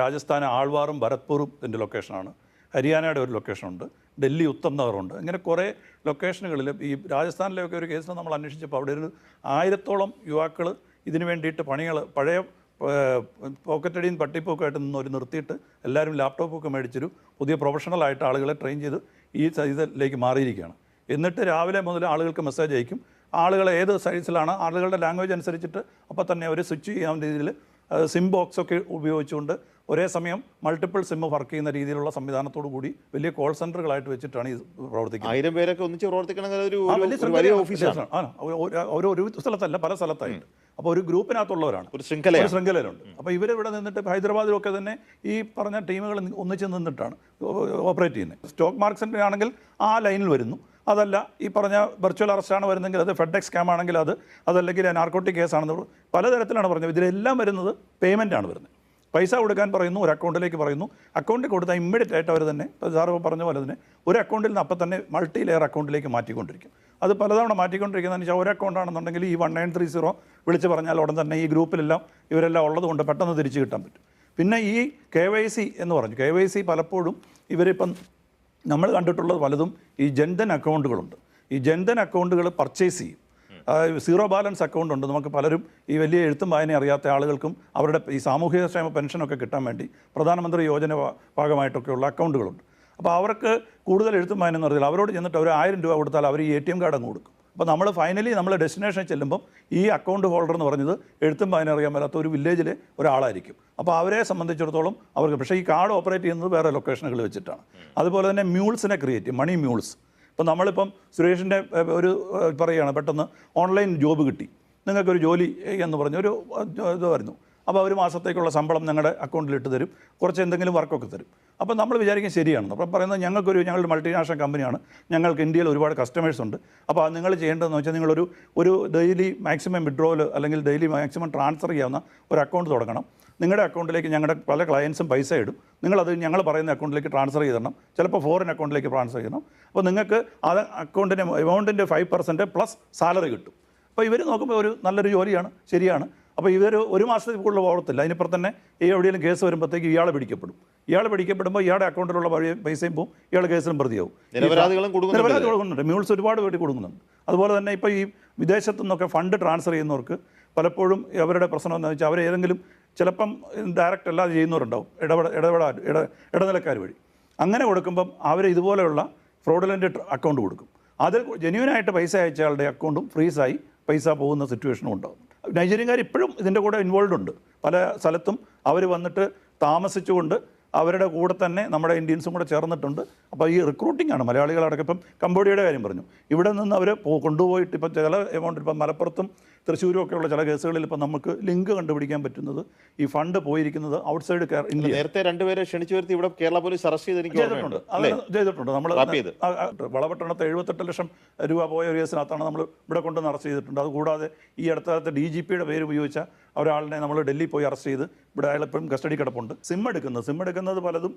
രാജസ്ഥാൻ ആൾവാറും ഭരത്പൂറും ഇതിന്റെ ലൊക്കേഷനാണ്. ഹരിയാനയുടെ ഒരു ലൊക്കേഷനുണ്ട്. ഡൽഹി ഉത്തം നഗറുണ്ട്. ഇങ്ങനെ കുറേ ലൊക്കേഷനുകളിൽ ഈ രാജസ്ഥാനിലെയൊക്കെ ഒരു കേസിൽ നമ്മൾ അന്വേഷിച്ചപ്പോൾ അവിടെ ഒരു ആയിരത്തോളം യുവാക്കൾ ഇതിനു വേണ്ടിയിട്ട് പണികൾ പഴയ പോക്കറ്റടിയും പട്ടിപ്പൊക്കെ നിന്ന് ഒരു നിർത്തിയിട്ട് എല്ലാവരും ലാപ്ടോപ്പൊക്കെ മേടിച്ചൊരു പുതിയ പ്രൊഫഷണലായിട്ട് ആളുകളെ ട്രെയിൻ ചെയ്ത് ഈ ഇതിലേക്ക് മാറിയിരിക്കുകയാണ്. എന്നിട്ട് രാവിലെ മുതൽ ആളുകൾക്ക് മെസ്സേജ് അയക്കും. ആളുകൾ ഏത് സൈസിലാണ് ആളുകളുടെ ലാംഗ്വേജ് അനുസരിച്ചിട്ട് അപ്പോൾ തന്നെ ഒരു സ്വിച്ച് ചെയ്യാൻ രീതിയിൽ സിം ബോക്സ് ഒക്കെ ഉപയോഗിച്ചുകൊണ്ട് ഒരേ സമയം മൾട്ടിപ്പിൾ സിം വർക്ക് ചെയ്യുന്ന രീതിയിലുള്ള സംവിധാനത്തോടു കൂടി വലിയ കോൾ സെന്ററുകളായിട്ട് വെച്ചിട്ടാണ് ഇത് പ്രവർത്തിക്കുന്നത്. ആയിരം പേരൊക്കെ ഒന്നിച്ച് പ്രവർത്തിക്കണമെങ്കിൽ ഒരു വലിയ. ഓഫീസാണ്. ഒരു സ്ഥലത്തല്ല പല സ്ഥലത്തായിട്ട്. അപ്പോൾ ഒരു ഗ്രൂപ്പിനകത്തുള്ളവരാണ്. ഒരു ശൃംഖല ഒരു ശൃംഖലയിലുണ്ട്. അപ്പോൾ ഇവരിവിടെ നിന്നിട്ട് ഹൈദരാബാദിലൊക്കെ തന്നെ ഈ പറഞ്ഞ ടീമുകൾ ഒന്നിച്ച് നിന്നിട്ടാണ് ഓപ്പറേറ്റ് ചെയ്യുന്നത്. സ്റ്റോക്ക് മാർക്സിന്റെ ആണെങ്കിൽ ആ ലൈനിൽ വരുന്നു. അതല്ല ഈ പറഞ്ഞ വെർച്വൽ അറസ്റ്റാണ് വരുന്നെങ്കിൽ അത് എക്സ് സ്കാം ആണെങ്കിൽ അത് അതല്ലെങ്കിൽ നാർക്കോട്ടിക് കേസാണെന്ന് പലതരത്തിലാണ് പറഞ്ഞത്. ഇതിലെല്ലാം വരുന്നത് പേയ്മെന്റ് ആണ് വരുന്നത്. പൈസ കൊടുക്കാൻ പറയുന്നു ഒരു അക്കൗണ്ടിലേക്ക് പറയുന്നു. അക്കൗണ്ടിൽ കൊടുത്താൽ ഇമ്മീഡിയറ്റ് ആയിട്ട് അവർ തന്നെ സാറ് പറഞ്ഞ പോലെ തന്നെ ഒരു അക്കൗണ്ടിൽ നിന്ന് അപ്പം തന്നെ മൾട്ടി ലെയർ അക്കൗണ്ടിലേക്ക് മാറ്റിക്കൊണ്ടിരിക്കും. അത് പലതവണ മാറ്റിക്കൊണ്ടിരിക്കുന്നതെന്ന് വെച്ചാൽ ഒരു അക്കൗണ്ടാണെന്നുണ്ടെങ്കിൽ ഈ വൺ നയൻ ത്രീ സീറോ വിളിച്ച് പറഞ്ഞാൽ ഉടൻ തന്നെ ഈ ഗ്രൂപ്പിലെല്ലാം ഇവരെല്ലാം ഉള്ളതുകൊണ്ട് പെട്ടെന്ന് തിരിച്ചു കിട്ടാൻ പറ്റും. പിന്നെ ഈ കെ വൈ സി എന്ന് പറഞ്ഞു. കെ വൈ സി പലപ്പോഴും ഇവരിപ്പം നമ്മൾ കണ്ടിട്ടുള്ളത് പലതും ഈ ജൻധൻ അക്കൗണ്ടുകളുണ്ട്. ഈ ജൻധൻ അക്കൗണ്ടുകൾ പർച്ചേസ് ചെയ്യും. സീറോ ബാലൻസ് അക്കൗണ്ട് ഉണ്ട്. നമുക്ക് പലരും ഈ വലിയ എഴുത്തും വായന അറിയാത്ത ആളുകൾക്കും അവരുടെ ഈ സാമൂഹിക ക്ഷേമ പെൻഷനൊക്കെ കിട്ടാൻ വേണ്ടി പ്രധാനമന്ത്രി യോജന ഭാഗമായിട്ടൊക്കെയുള്ള അക്കൗണ്ടുകളുണ്ട്. അപ്പോൾ അവർക്ക് കൂടുതൽ എഴുത്തും വായന എന്ന് പറഞ്ഞാൽ അവരോട് ചെന്നിട്ട് അവർ ആയിരം രൂപ കൊടുത്താൽ അവർ ഈ എ ടി എം കാർഡ് അങ്ങ് കൊടുക്കും. അപ്പോൾ നമ്മൾ ഫൈനലി നമ്മൾ ഡെസ്റ്റിനേഷൻ ചെല്ലുമ്പം ഈ അക്കൗണ്ട് ഹോൾഡർ എന്ന് പറഞ്ഞത് എഴുത്തും വായന അറിയാൻ മേലാത്ത ഒരു വില്ലേജിലെ ഒരാളായിരിക്കും. അപ്പോൾ അവരെ സംബന്ധിച്ചിടത്തോളം അവർക്ക് പക്ഷേ ഈ കാർഡ് ഓപ്പറേറ്റ് ചെയ്യുന്നത് വേറെ ലൊക്കേഷനുകൾ വെച്ചിട്ടാണ്. അതുപോലെ തന്നെ മ്യൂൾസിനെ ക്രിയേറ്റ് മണി മ്യൂൾസ് ഇപ്പം നമ്മളിപ്പം സുരേഷിന്റെ ഒരു പറയുകയാണ് പെട്ടെന്ന് ഓൺലൈൻ ജോബ് കിട്ടി. നിങ്ങൾക്കൊരു ജോലി എന്ന് പറഞ്ഞൊരു ഒരു ഇത് വരുന്നു. അപ്പോൾ ഒരു മാസത്തേക്കുള്ള ശമ്പളം ഞങ്ങളുടെ അക്കൗണ്ടിൽ ഇട്ട് തരും. കുറച്ച് എന്തെങ്കിലും വർക്കൊക്കെ തരും. അപ്പോൾ നമ്മൾ വിചാരിക്കും ശരിയാണെന്ന് അപ്പം പറയുന്നത് ഞങ്ങൾക്കൊരു ഞങ്ങളുടെ മൾട്ടിനാഷണൽ കമ്പനിയാണ് ഞങ്ങൾക്ക് ഇന്ത്യയിൽ ഒരുപാട് കസ്റ്റമേഴ്സ് ഉണ്ട്. അപ്പോൾ അത് നിങ്ങൾ ചെയ്യേണ്ടതെന്ന് വെച്ചാൽ നിങ്ങളൊരു ഒരു ഡെയിലി മാക്സിമം വിഡ്രോവൽ അല്ലെങ്കിൽ ഡെയിലി മാക്സിമം ട്രാൻസ്ഫർ ചെയ്യാവുന്ന ഒരു അക്കൗണ്ട് തുടങ്ങണം. നിങ്ങളുടെ അക്കൗണ്ടിലേക്ക് ഞങ്ങളുടെ പല ക്ലയൻസും പൈസ ഇടും. നിങ്ങളത് ഞങ്ങൾ പറയുന്ന അക്കൗണ്ടിലേക്ക് ട്രാൻസ്ഫർ ചെയ്തിടണം. ചിലപ്പോൾ ഫോറിൻ അക്കൗണ്ടിലേക്ക് ട്രാൻസ്ഫർ ചെയ്യണം. അപ്പോൾ നിങ്ങൾക്ക് ആ അക്കൗണ്ടിന്റെ എമൗണ്ടിന്റെ ഫൈവ് പെർസെന്റ് പ്ലസ് സാലറി കിട്ടും. അപ്പോൾ ഇവർ നോക്കുമ്പോൾ ഒരു നല്ലൊരു ജോലിയാണ് ശരിയാണ്. അപ്പോൾ ഇവർ ഒരു മാസത്തിൽ കൂടുതൽ ഓർത്തില്ല അതിനിപ്പുറം തന്നെ ഈ എവിടെയെങ്കിലും കേസ് വരുമ്പോഴത്തേക്ക് ഇയാളെ പിടിക്കപ്പെടും. ഇയാളെ പിടിക്കപ്പെടുമ്പോൾ ഇയാളുടെ അക്കൗണ്ടിലുള്ള പഴയ പൈസയും പോകും ഇയാൾ കേസിലും പ്രതിയാവും. നിരപരാധികളും കൊടുക്കുന്നുണ്ട്. മ്യൂൾസ് ഒരുപാട് പേര് കൊടുക്കുന്നുണ്ട്. അതുപോലെ തന്നെ ഇപ്പോൾ ഈ വിദേശത്തു നിന്നൊക്കെ ഫണ്ട് ട്രാൻസ്ഫർ ചെയ്യുന്നവർക്ക് പലപ്പോഴും അവരുടെ പ്രശ്നം എന്ന് വെച്ചാൽ അവർ ഏതെങ്കിലും ചിലപ്പം ഡയറക്റ്റ് അല്ലാതെ ചെയ്യുന്നവരുണ്ടാവും. ഇടപെട ഇടപെടാ ഇട ഇടനിലക്കാർ വഴി. അങ്ങനെ കൊടുക്കുമ്പം അവർ ഇതുപോലെയുള്ള ഫ്രോഡുലന്റ് അക്കൗണ്ട് കൊടുക്കും. അത് ജെന്യൂനായിട്ട് പൈസ അയച്ചയാളുടെ അക്കൗണ്ടും ഫ്രീസായി പൈസ പോകുന്ന സിറ്റുവേഷനും ഉണ്ടാകും നൈജീരിയൻകാർ ഇപ്പോഴും ഇതിന്റെ കൂടെ ഇൻവോൾവ് ഉണ്ട്. പല സ്ഥലത്തും അവർ വന്നിട്ട് താമസിച്ചുകൊണ്ട് അവരുടെ കൂടെ തന്നെ നമ്മുടെ ഇന്ത്യൻസും കൂടെ ചേർന്നിട്ടുണ്ട്. അപ്പോൾ ഈ റിക്രൂട്ടിംഗ് ആണ്. മലയാളികളടക്കം ഇപ്പം കംബോഡിയയുടെ കാര്യം പറഞ്ഞു. ഇവിടെ നിന്ന് അവർ കൊണ്ടുപോയിട്ട് ഇപ്പം ചില എമൗണ്ട് ഇപ്പം മലപ്പുറത്തും തൃശ്ശൂരും ഒക്കെയുള്ള ചില കേസുകളിൽ ഇപ്പം നമുക്ക് ലിങ്ക് കണ്ടുപിടിക്കാൻ പറ്റുന്നത് ഈ ഫണ്ട് പോയിരിക്കുന്നത് ഔട്ട്സൈഡ് ഇന്ത്യ നേരത്തെ രണ്ടുപേരെ ക്ഷണിച്ചു വരുത്തി ഇവിടെ കേരള പോലീസ് അറസ്റ്റ് ചെയ്ത് ചെയ്തിട്ടുണ്ട്. ചെയ്തിട്ടുണ്ട്. നമ്മൾ വളവട്ടണത്തെ. വളപട്ടണത്തെ എഴുപത്തെട്ട് ലക്ഷം രൂപ പോയ ഒരു കേസിനകത്താണ് നമ്മൾ ഇവിടെ കൊണ്ടുവന്ന് അറസ്റ്റ് ചെയ്തിട്ടുണ്ട്. അതുകൂടാതെ ഈ അടുത്ത കാലത്ത് ഡി ജി പിയുടെ പേര് ഉപയോഗിച്ച ഒരാളിനെ നമ്മൾ ഡൽഹി പോയി അറസ്റ്റ് ചെയ്ത് ഇവിടെ അയാൾ ഇപ്പം കസ്റ്റഡി കിടപ്പുണ്ട്. സിം എടുക്കുന്നത് സിം എടുക്കുന്നത് പലതും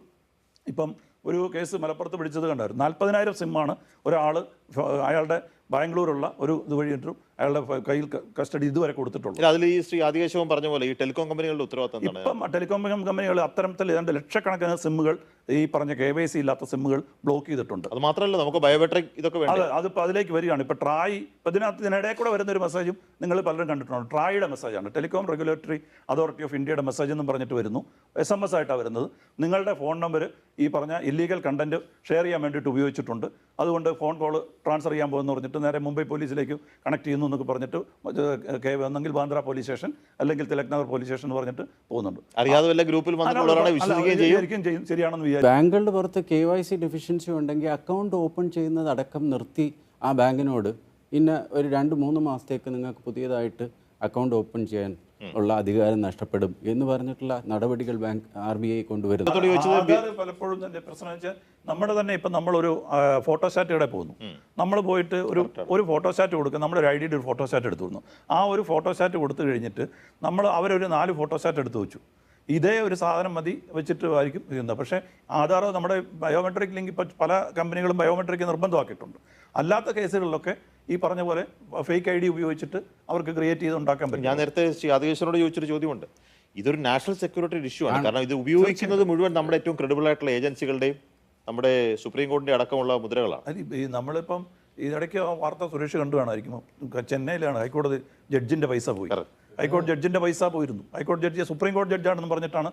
ഇപ്പം ഒരു കേസ് മലപ്പുറത്ത് പിടിച്ചത് കണ്ടായിരുന്നു. നാൽപ്പതിനായിരം സിമ്മാണ് ഒരാൾ അയാളുടെ ബാംഗ്ലൂരുള്ള ഒരു ഇത് വഴിയിട്ടും അയാളുടെ കയ്യിൽ കസ്റ്റഡി ഇതുവരെ കൊടുത്തിട്ടുള്ളൂ. അതിൽ ഈ ശ്രീ ആദികേശവും പറഞ്ഞ പോലെ ഈ ടെലികോം കമ്പനികളുടെ ഉത്തരവാദിത്തം ഇപ്പം ടെലികോം കമ്പനികൾ അത്തരത്തിൽ രണ്ട് ലക്ഷക്കണക്കിന് സിമ്മുകൾ ഈ പറഞ്ഞ കെ വൈ സി ഇല്ലാത്ത സിമ്മുകൾ ബ്ലോക്ക് ചെയ്തിട്ടുണ്ട്. അത് മാത്രമല്ല നമുക്ക് ബയോമെട്രിക് ഇതൊക്കെ അത് അതിപ്പോൾ അതിലേക്ക് വരികയാണ്. ഇപ്പോൾ ട്രായ് ഇപ്പം ഇതിനകത്ത് ഇതിനിടയിൽ കൂടെ വരുന്ന ഒരു മെസ്സേജും നിങ്ങൾ പലരും കണ്ടിട്ടുണ്ട് ട്രായുടെ മെസ്സേജാണ്. ടെലികോം റെഗുലേറ്ററി അതോറിറ്റി ഓഫ് ഇന്ത്യയുടെ മെസ്സേജ് എന്നും പറഞ്ഞിട്ട് വരുന്നു. എസ് എം എസ് ആയിട്ടാണ് വരുന്നത്. നിങ്ങളുടെ ഫോൺ നമ്പർ ഈ പറഞ്ഞ ഇല്ലീഗൽ കണ്ടന്റ് ഷെയർ ചെയ്യാൻ വേണ്ടിയിട്ട് ഉപയോഗിച്ചിട്ടുണ്ട്. അതുകൊണ്ട് ഫോൺ കോൾ ട്രാൻസ്ഫർ ചെയ്യാൻ പോകുമെന്ന് പറഞ്ഞിട്ട് നേരെ മുംബൈ പോലീസിലേക്ക് കണക്ട് ചെയ്യുന്നു എന്നൊക്കെ പറഞ്ഞിട്ട് കെ ഒന്നെങ്കിൽ ബാന്ദ്ര പോലീസ് സ്റ്റേഷൻ അല്ലെങ്കിൽ തിലക് നഗർ പോലീസ് സ്റ്റേഷൻ എന്ന് പറഞ്ഞിട്ട് പോകുന്നുണ്ട്. അറിയാതെ വല്ല ഗ്രൂപ്പിൽ ചെയ്യും. ശരിയാണെന്ന് വിചാരിക്കും. ബാങ്കുകളുടെ പുറത്ത് കെ വൈ സി ഡെഫിഷ്യൻസി ഉണ്ടെങ്കിൽ അക്കൗണ്ട് ഓപ്പൺ ചെയ്യുന്നത് അടക്കം നിർത്തി ആ ബാങ്കിനോട് ഇന്ന ഒരു രണ്ട് മൂന്ന് മാസത്തേക്ക് നിങ്ങൾക്ക് പുതിയതായിട്ട് അക്കൗണ്ട് ഓപ്പൺ ചെയ്യാൻ ഉള്ള അധികാരം നഷ്ടപ്പെടും എന്ന് പറഞ്ഞിട്ടുള്ള നടപടികൾ ബാങ്ക് ആർ ബി ഐ കൊണ്ടുവരുന്നത് പലപ്പോഴും തന്നെ പ്രശ്നം വെച്ചാൽ നമ്മുടെ തന്നെ ഇപ്പം നമ്മളൊരു ഫോട്ടോസ്റ്റാറ്റ് ഇവിടെ പോകുന്നു. നമ്മൾ പോയിട്ട് ഒരു ഒരു ഫോട്ടോസ്റ്റാറ്റ് കൊടുക്കുക നമ്മുടെ ഒരു ഐ ഡിയുടെ ഒരു ഫോട്ടോസ്റ്റാറ്റ് എടുത്തു കൊടുക്കുന്നു ആ ഒരു ഫോട്ടോസ്റ്റാറ്റ് കൊടുത്തു കഴിഞ്ഞിട്ട് നമ്മൾ അവരൊരു നാല് ഫോട്ടോസ്റ്റാറ്റ് എടുത്തു വെച്ചു. ഇതേ ഒരു സാധനം മതി വെച്ചിട്ട് ആയിരിക്കും ചെയ്യുന്നത് പക്ഷേ ആധാർ നമ്മുടെ ബയോമെട്രിക് ലിങ്ക് ഇപ്പോൾ പല കമ്പനികളും ബയോമെട്രിക് നിർബന്ധമാക്കിയിട്ടുണ്ട്. അല്ലാത്ത കേസുകളിലൊക്കെ ഈ പറഞ്ഞ പോലെ ഫേക്ക് ഐ ഡി ഉപയോഗിച്ചിട്ട് അവർക്ക് ക്രിയേറ്റ് ചെയ്ത് ഉണ്ടാക്കാൻ പറ്റും. ഞാൻ നേരത്തെ ശ്രീ ആദികേശ്വരോട് ചോദിച്ചൊരു ചോദ്യമുണ്ട്. ഇതൊരു നാഷണൽ സെക്യൂരിറ്റി ഇഷ്യൂ ആണ്. കാരണം ഇത് ഉപയോഗിക്കുന്നത് മുഴുവൻ നമ്മുടെ ഏറ്റവും ക്രെഡിബിൾ ആയിട്ടുള്ള ഏജൻസികളുടെയും നമ്മുടെ സുപ്രീം കോടതിയുടെ അടക്കമുള്ള മുദ്രകളാണ്. നമ്മളിപ്പം ഇതിടയ്ക്ക് ആ വാർത്ത സുരേഷ് കണ്ടു വേണമായിരിക്കും ചെന്നൈയിലാണ് ഹൈക്കോടതി ജഡ്ജിന്റെ പൈസ പോയി. ഹൈക്കോടതി ജഡ്ജിന്റെ പൈസ പോയിരുന്നു. ഹൈക്കോടതി ജഡ്ജി സുപ്രീം കോടതി ജഡ്ജാണെന്ന് പറഞ്ഞിട്ടാണ്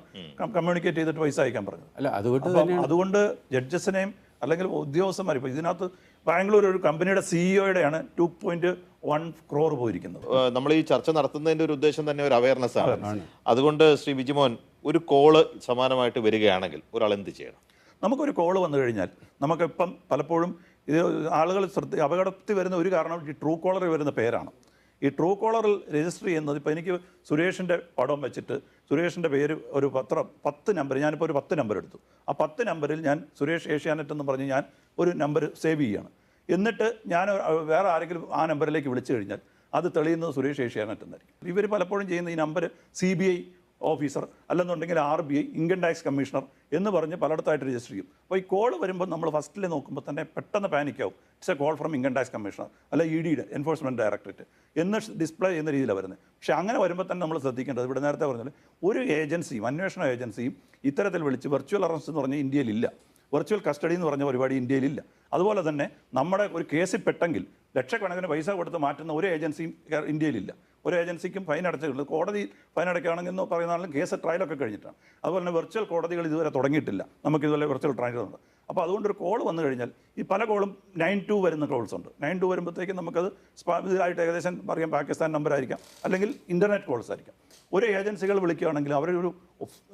കമ്മ്യൂണിക്കേറ്റ് ചെയ്തിട്ട് പൈസ അയക്കാൻ പറഞ്ഞത്. അല്ല അതുകൊണ്ട് അതുകൊണ്ട് ജഡ്ജസിനെയും അല്ലെങ്കിൽ ഉദ്യോഗസ്ഥന്മാർ ഇപ്പോൾ ഇതിനകത്ത് ബാംഗ്ലൂർ ഒരു കമ്പനിയുടെ സിഇഒയുടെയാണ് ടു പോയിന്റ് വൺ ക്രോർ പോയിരിക്കുന്നത്. നമ്മൾ ഈ ചർച്ച നടത്തുന്നതിന്റെ ഒരു ഉദ്ദേശം തന്നെ ഒരു അവയർനെസ് ആണ്. അതുകൊണ്ട് ശ്രീ ബിജിമോൻ ഒരു കോൾ സമാനമായിട്ട് വരികയാണെങ്കിൽ ഒരാൾ എന്ത് ചെയ്യണം? നമുക്കൊരു കോൾ വന്നു കഴിഞ്ഞാൽ നമുക്കിപ്പം പലപ്പോഴും ഇത് ആളുകൾ ശ്രദ്ധ അപകടത്തിൽ വരുന്ന ഒരു കാരണം ഈ ട്രൂ കോളറിൽ വരുന്ന പേരാണ്. ഈ ട്രൂ കോളറിൽ രജിസ്റ്റർ ചെയ്യുന്നത് ഇപ്പോൾ എനിക്ക് സുരേഷിന്റെ പടം വെച്ചിട്ട് സുരേഷിന്റെ പേര് ഒരു പത്രം പത്ത് നമ്പർ ഞാനിപ്പോൾ ഒരു പത്ത് നമ്പർ എടുത്തു. ആ പത്ത് നമ്പറിൽ ഞാൻ സുരേഷ് ഏഷ്യാനെറ്റ് എന്ന് പറഞ്ഞ് ഞാൻ ഒരു നമ്പർ സേവ് ചെയ്യുകയാണ് എന്നിട്ട് ഞാൻ വേറെ ആരെങ്കിലും ആ നമ്പറിലേക്ക് വിളിച്ചു കഴിഞ്ഞാൽ അത് തെളിയുന്നത് സുരേഷ് ഏഷ്യാനെറ്റ് എന്നായിരിക്കും. ഇവർ പലപ്പോഴും ചെയ്യുന്ന ഈ number C B I officer അല്ലെന്നുണ്ടെങ്കിൽ R B I income tax commissioner എന്ന് പറഞ്ഞ് പലയിടത്തായിട്ട് രജിസ്റ്റർ ചെയ്യും. അപ്പോൾ ഈ കോൾ വരുമ്പോൾ നമ്മൾ ഫസ്റ്റിൽ നോക്കുമ്പോൾ തന്നെ പെട്ടെന്ന് പാനിക്കാവും. It's a call from income tax commissioner അല്ല ഇ ഡിയുടെ എൻഫോഴ്സ്മെന്റ് ഡയറക്ടറേറ്റ് എന്ന് ഡിസ്പ്ലേ ചെയ്യുന്ന രീതിയിലാണ് വരുന്നത്. പക്ഷേ അങ്ങനെ വരുമ്പോൾ തന്നെ നമ്മൾ ശ്രദ്ധിക്കേണ്ടത് ഇവിടെ നേരത്തെ പറഞ്ഞാൽ ഒരു ഏജൻസിയും അന്വേഷണ ഏജൻസിയും ഇത്തരത്തിൽ വിളിച്ച് വെർച്വൽ അറസ്റ്റ് എന്ന് പറഞ്ഞാൽ ഇന്ത്യയിലില്ല വെർച്വൽ കസ്റ്റഡി എന്ന് പറഞ്ഞ പരിപാടി ഇന്ത്യയിലില്ല അതുപോലെ തന്നെ നമ്മുടെ ഒരു കേസിൽ പെട്ടെങ്കിൽ ലക്ഷക്കണക്കിന് പൈസ കൊടുത്ത് മാറ്റുന്ന ഒരു ഏജൻസിയും ഇന്ത്യയിലില്ല. ഒരു ഏജൻസിക്കും ഫൈൻ അടച്ചിട്ടുണ്ട് കോടതി ഫൈൻ അടയ്ക്കുകയാണെങ്കിൽ എന്ന് പറയുന്നതാണെങ്കിലും കേസ് ട്രയലൊക്കെ കഴിഞ്ഞിട്ടാണ്. അതുപോലെ തന്നെ വെർച്വൽ കോടതികൾ ഇതുവരെ തുടങ്ങിയിട്ടില്ല. നമുക്ക് ഇതുപോലെ വെർച്വൽ ട്രയലുണ്ട് അപ്പോൾ അതുകൊണ്ടൊരു കോൾ വന്നു കഴിഞ്ഞാൽ ഈ പല കോളും നയൻ ടു വരുന്ന കോൾസ് ഉണ്ട്. നയൻ ടു വരുമ്പോഴത്തേക്കും നമുക്കത് ഇതായിട്ട് ഏകദേശം പറയാം പാകിസ്ഥാൻ നമ്പർ ആയിരിക്കാം. അല്ലെങ്കിൽ ഇന്റർനെറ്റ് കോൾസ് ആയിരിക്കാം. ഒരു ഏജൻസികൾ വിളിക്കുകയാണെങ്കിൽ അവരൊരു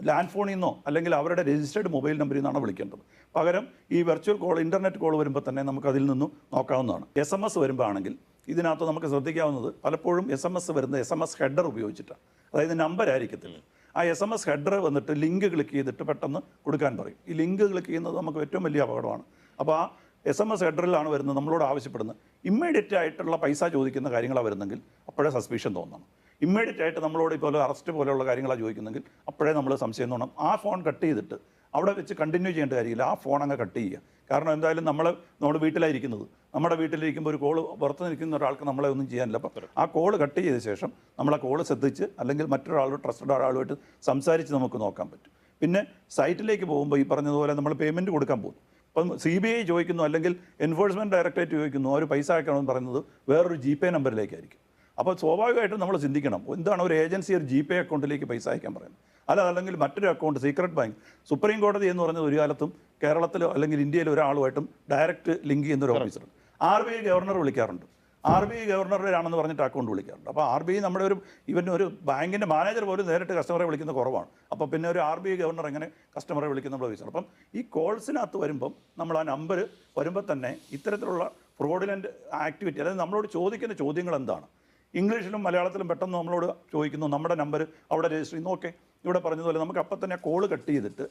ലാൻഡ് ഫോണിൽ നിന്നോ അല്ലെങ്കിൽ അവരുടെ രജിസ്റ്റേർഡ് മൊബൈൽ നമ്പറിൽ നിന്നാണ് വിളിക്കേണ്ടത്? പകരം ഈ വെർച്വൽ കോൾ ഇന്റർനെറ്റ് കോൾ വരുമ്പോൾ തന്നെ നമുക്ക് അതിൽ നിന്നും നോക്കാവുന്നതാണ്. എസ് എം എസ് വരുമ്പോൾ ആണെങ്കിൽ ഇതിനകത്ത് നമുക്ക് ശ്രദ്ധിക്കാവുന്നത് പലപ്പോഴും എസ് എം എസ് വരുന്ന എസ് എം എസ് ഹെഡർ ഉപയോഗിച്ചിട്ടാണ്. അതായത് നമ്പർ ആയിരിക്കത്തില്ല. ആ എസ് എം എസ് ഹെഡർ വന്നിട്ട് ലിങ്ക് ക്ലിക്ക് ചെയ്തിട്ട് പെട്ടെന്ന് കൊടുക്കാൻ പറയും. ഈ ലിങ്ക് ക്ലിക്ക് ചെയ്യുന്നത് നമുക്ക് ഏറ്റവും വലിയ അപകടമാണ്. അപ്പോൾ ആ എസ് എം എസ് ഹെഡറിലാണ് വരുന്നത് നമ്മളോട് ആവശ്യപ്പെടുന്നത്. ഇമ്മീഡിയറ്റ് ആയിട്ടുള്ള പൈസ ചോദിക്കുന്ന കാര്യങ്ങളാണ് വരുന്നെങ്കിൽ അപ്പോഴേ സസ്പീഷൻ തോന്നണം. ഇമ്മീഡിയറ്റ് ആയിട്ട് നമ്മളോട് ഇപ്പോൾ അറസ്റ്റ് പോലെയുള്ള കാര്യങ്ങളാണ് ചോദിക്കുന്നെങ്കിൽ അപ്പോഴേ നമ്മൾ സംശയം തോന്നണം. ആ ഫോൺ കട്ട് ചെയ്തിട്ട് അവിടെ വെച്ച് കണ്ടിന്യൂ ചെയ്യേണ്ട കാര്യമില്ല. ആ ഫോൺ അങ്ങ് കട്ട് ചെയ്യുക. കാരണം എന്തായാലും നമ്മൾ നമ്മുടെ വീട്ടിലായിരിക്കുന്നത് നമ്മുടെ വീട്ടിലിരിക്കുമ്പോൾ ഒരു കോൾ പുറത്ത് നിൽക്കുന്ന ഒരാൾക്ക് നമ്മളെ ഒന്നും ചെയ്യാനില്ല. അപ്പം ആ കോൾ കട്ട് ചെയ്ത ശേഷം നമ്മളെ കോൾ ശ്രദ്ധിച്ച് അല്ലെങ്കിൽ മറ്റൊരാളോട് ട്രസ്റ്റഡ് ഒരാളുമായിട്ട് സംസാരിച്ച് നമുക്ക് നോക്കാൻ പറ്റും. പിന്നെ സൈറ്റിലേക്ക് പോകുമ്പോൾ ഈ പറഞ്ഞതുപോലെ നമ്മൾ പേയ്മെന്റ് കൊടുക്കാൻ പോകും അപ്പം സി ബി ഐ ചോദിക്കുന്നു അല്ലെങ്കിൽ എൻഫോഴ്സ്മെന്റ് ഡയറക്ടറേറ്റ് ചോദിക്കുന്നു. അവർ പൈസ അയക്കണമെന്ന് പറയുന്നത് വേറൊരു ജി പേ നമ്പറിലേക്കായിരിക്കും അപ്പോൾ സ്വാഭാവികമായിട്ടും നമ്മൾ ചിന്തിക്കണം. എന്താണ് ഒരു ഏജൻസി ഒരു ജി പേ അക്കൗണ്ടിലേക്ക് പൈസ അയക്കാൻ പറയുന്നത്? അല്ല അല്ലെങ്കിൽ മറ്റൊരു അക്കൗണ്ട് സീക്രട്ട് ബാങ്ക് സുപ്രീം കോടതി എന്ന് പറഞ്ഞത് ഒരു കാലത്തും കേരളത്തിലോ അല്ലെങ്കിൽ ഇന്ത്യയിലോ ഒരാളുമായിട്ടും ഡയറക്റ്റ് ലിങ്ക് ചെയ്യുന്ന ഒരു ഓഫീസറുണ്ട് ആർ ബി ഐ ഗവർണർ വിളിക്കാറുണ്ട്. ആർ ബി ഐ ഗവർണറുടെയാണെന്ന് പറഞ്ഞിട്ട് അക്കൗണ്ട് വിളിക്കാറുണ്ട്. അപ്പോൾ ആർ ബി ഐ നമ്മുടെ ഒരു ഇവൻ ഒരു ബാങ്കിന്റെ മാനേജർ പോലും നേരിട്ട് കസ്റ്റമറെ വിളിക്കുന്ന കുറവാണ്. അപ്പോൾ പിന്നെ ഒരു ആർ ബി ഐ ഗവർണർ എങ്ങനെ കസ്റ്റമറെ വിളിക്കുന്ന ഓഫീസർ അപ്പം ഈ കോൾസിനകത്ത് വരുമ്പം നമ്മൾ ആ നമ്പർ വരുമ്പോൾ തന്നെ ഇത്തരത്തിലുള്ള ഫ്രോഡിലന്റ് ആക്ടിവിറ്റി അതായത് നമ്മളോട് ചോദിക്കുന്ന ചോദ്യങ്ങൾ എന്താണ്? ഇംഗ്ലീഷിലും മലയാളത്തിലും പെട്ടെന്ന് നമ്മളോട് ചോദിക്കുന്നു നമ്മുടെ നമ്പർ അവിടെ രജിസ്റ്റർ ചെയ്യുന്നു ഓക്കെ ഇവിടെ പറഞ്ഞതുപോലെ നമുക്ക് അപ്പം തന്നെ കോൾ കട്ട് ചെയ്തിട്ട്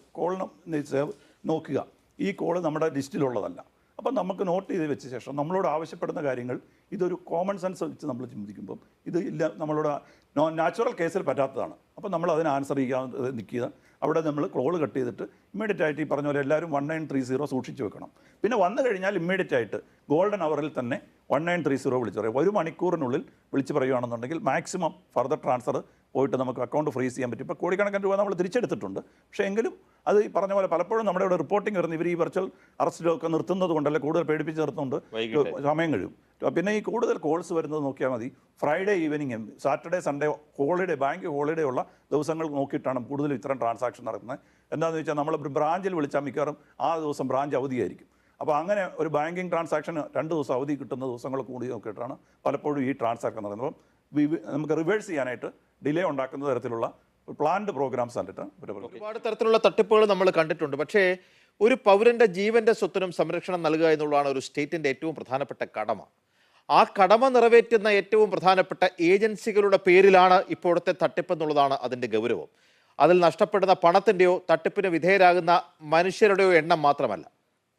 സേവ് നോക്കുക. ഈ കോൾ നമ്മുടെ ലിസ്റ്റിലുള്ളതല്ല അപ്പം നമുക്ക് നോട്ട് ചെയ്ത് വെച്ച ശേഷം നമ്മളോട് ആവശ്യപ്പെടുന്ന കാര്യങ്ങൾ ഇതൊരു കോമൺ സെൻസ് വെച്ച് നമ്മൾ ചിന്തിക്കുമ്പം ഇത് ഇല്ല നമ്മളോട് നാച്ചുറൽ കേസിൽ പറ്റാത്തതാണ്. അപ്പം നമ്മൾ അതിന് ആൻസർ ചെയ്യാൻ നിൽക്കുക. അവിടെ നമ്മൾ കോൾ കട്ട് ചെയ്തിട്ട് ഇമ്മീഡിയറ്റ് ആയിട്ട് ഈ പറഞ്ഞ പോലെ എല്ലാവരും വൺ നയൻ ത്രീ സീറോ സൂക്ഷിച്ച് വെക്കണം. പിന്നെ വന്നു കഴിഞ്ഞാൽ ഇമ്മീഡിയറ്റ് ആയിട്ട് ഗോൾഡൻ അവറിൽ തന്നെ വൺ നയൻ ത്രീ സീറോ വിളിച്ച് പറയും. ഒരു മണിക്കൂറിനുള്ളിൽ വിളിച്ച് പറയുകയാണെന്നുണ്ടെങ്കിൽ മാക്സിമം ഫർദർ ട്രാൻസ്ഫർ പോയിട്ട് നമുക്ക് അക്കൗണ്ട് ഫ്രീസ് ചെയ്യാൻ പറ്റും. ഇപ്പോൾ കോടിക്കണക്കിന് രൂപ നമ്മൾ തിരിച്ചെടുത്തിട്ടുണ്ട്. പക്ഷേ എങ്കിലും അത് ഈ പറഞ്ഞ പോലെ പലപ്പോഴും നമ്മുടെ ഇവിടെ റിപ്പോർട്ടിംഗ് വരുന്ന ഇവർ ഈ വെർച്വൽ അറസ്റ്റിലൊക്കെ നിർത്തുന്നത് കൊണ്ടല്ലേ കൂടുതൽ പേടിപ്പിച്ച് നിർത്തുന്നുണ്ട്. സമയം കഴിയും. പിന്നെ ഈ കൂടുതൽ കോൾസ് വരുന്നത് നോക്കിയാൽ മതി. Friday evening Saturday Sunday holiday bank holiday ഉള്ള ദിവസങ്ങൾ നോക്കിയിട്ടാണ് കൂടുതൽ ഇത്തരം ട്രാൻസാക്ഷൻ നടക്കുന്നത്. എന്താണെന്ന് വെച്ചാൽ നമ്മൾ ബ്രാഞ്ചിൽ വിളിച്ചാൽ മിക്കവാറും ആ ദിവസം ബ്രാഞ്ച് അവധിയായിരിക്കും. അപ്പോൾ അങ്ങനെ ഒരു ബാങ്കിങ് ട്രാൻസാക്ഷൻ രണ്ട് ദിവസം അവധി കിട്ടുന്ന ദിവസങ്ങൾ കൂടി നോക്കിയിട്ടാണ് പലപ്പോഴും ഈ ട്രാൻസാക്ഷൻ നടക്കുന്നത്. അപ്പം നമുക്ക് റിവേഴ്സ് ചെയ്യാനായിട്ട് ഡിലേ ഉണ്ടാക്കുന്ന തരത്തിലുള്ള പ്ലാൻഡ് പ്രോഗ്രാംസ് ആയിട്ട് ഒരുപാട് തരത്തിലുള്ള തട്ടിപ്പുകൾ നമ്മൾ കണ്ടിട്ടുണ്ട്. പക്ഷേ ഒരു പൗരന്റെ ജീവന്റെ സ്വത്തിനും സംരക്ഷണം നൽകുക എന്നുള്ളതാണ് ഒരു സ്റ്റേറ്റിന്റെ ഏറ്റവും പ്രധാനപ്പെട്ട കടമ. ആ കടമ നിറവേറ്റുന്ന ഏറ്റവും പ്രധാനപ്പെട്ട ഏജൻസികളുടെ പേരിലാണ് ഇപ്പോഴത്തെ തട്ടിപ്പ് എന്നുള്ളതാണ് അതിന്റെ ഗൗരവം. അതിൽ നഷ്ടപ്പെടുന്ന പണത്തിന്റെയോ തട്ടിപ്പിന് വിധേയരാകുന്ന മനുഷ്യരുടെയോ എണ്ണം മാത്രമല്ല.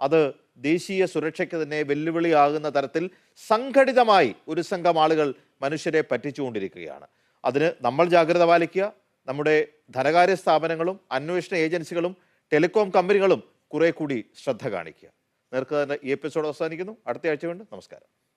അത് ദേശീയ സുരക്ഷയ്ക്ക് തന്നെ വെല്ലുവിളിയാകുന്ന തരത്തിൽ സംഘടിതമായി ഒരു സംഘം ആളുകൾ മനുഷ്യരെ പറ്റിച്ചുകൊണ്ടിരിക്കുകയാണ്. അതിന് നമ്മൾ ജാഗ്രത പാലിക്കുക. നമ്മുടെ ധനകാര്യ സ്ഥാപനങ്ങളും അന്വേഷണ ഏജൻസികളും ടെലികോം കമ്പനികളും കുറെ കൂടി ശ്രദ്ധ കാണിക്കുക. നേർക്ക് തന്നെ ഈ എപ്പിസോഡ് അവസാനിക്കുന്നു. അടുത്ത ആഴ്ച കൊണ്ട് നമസ്കാരം.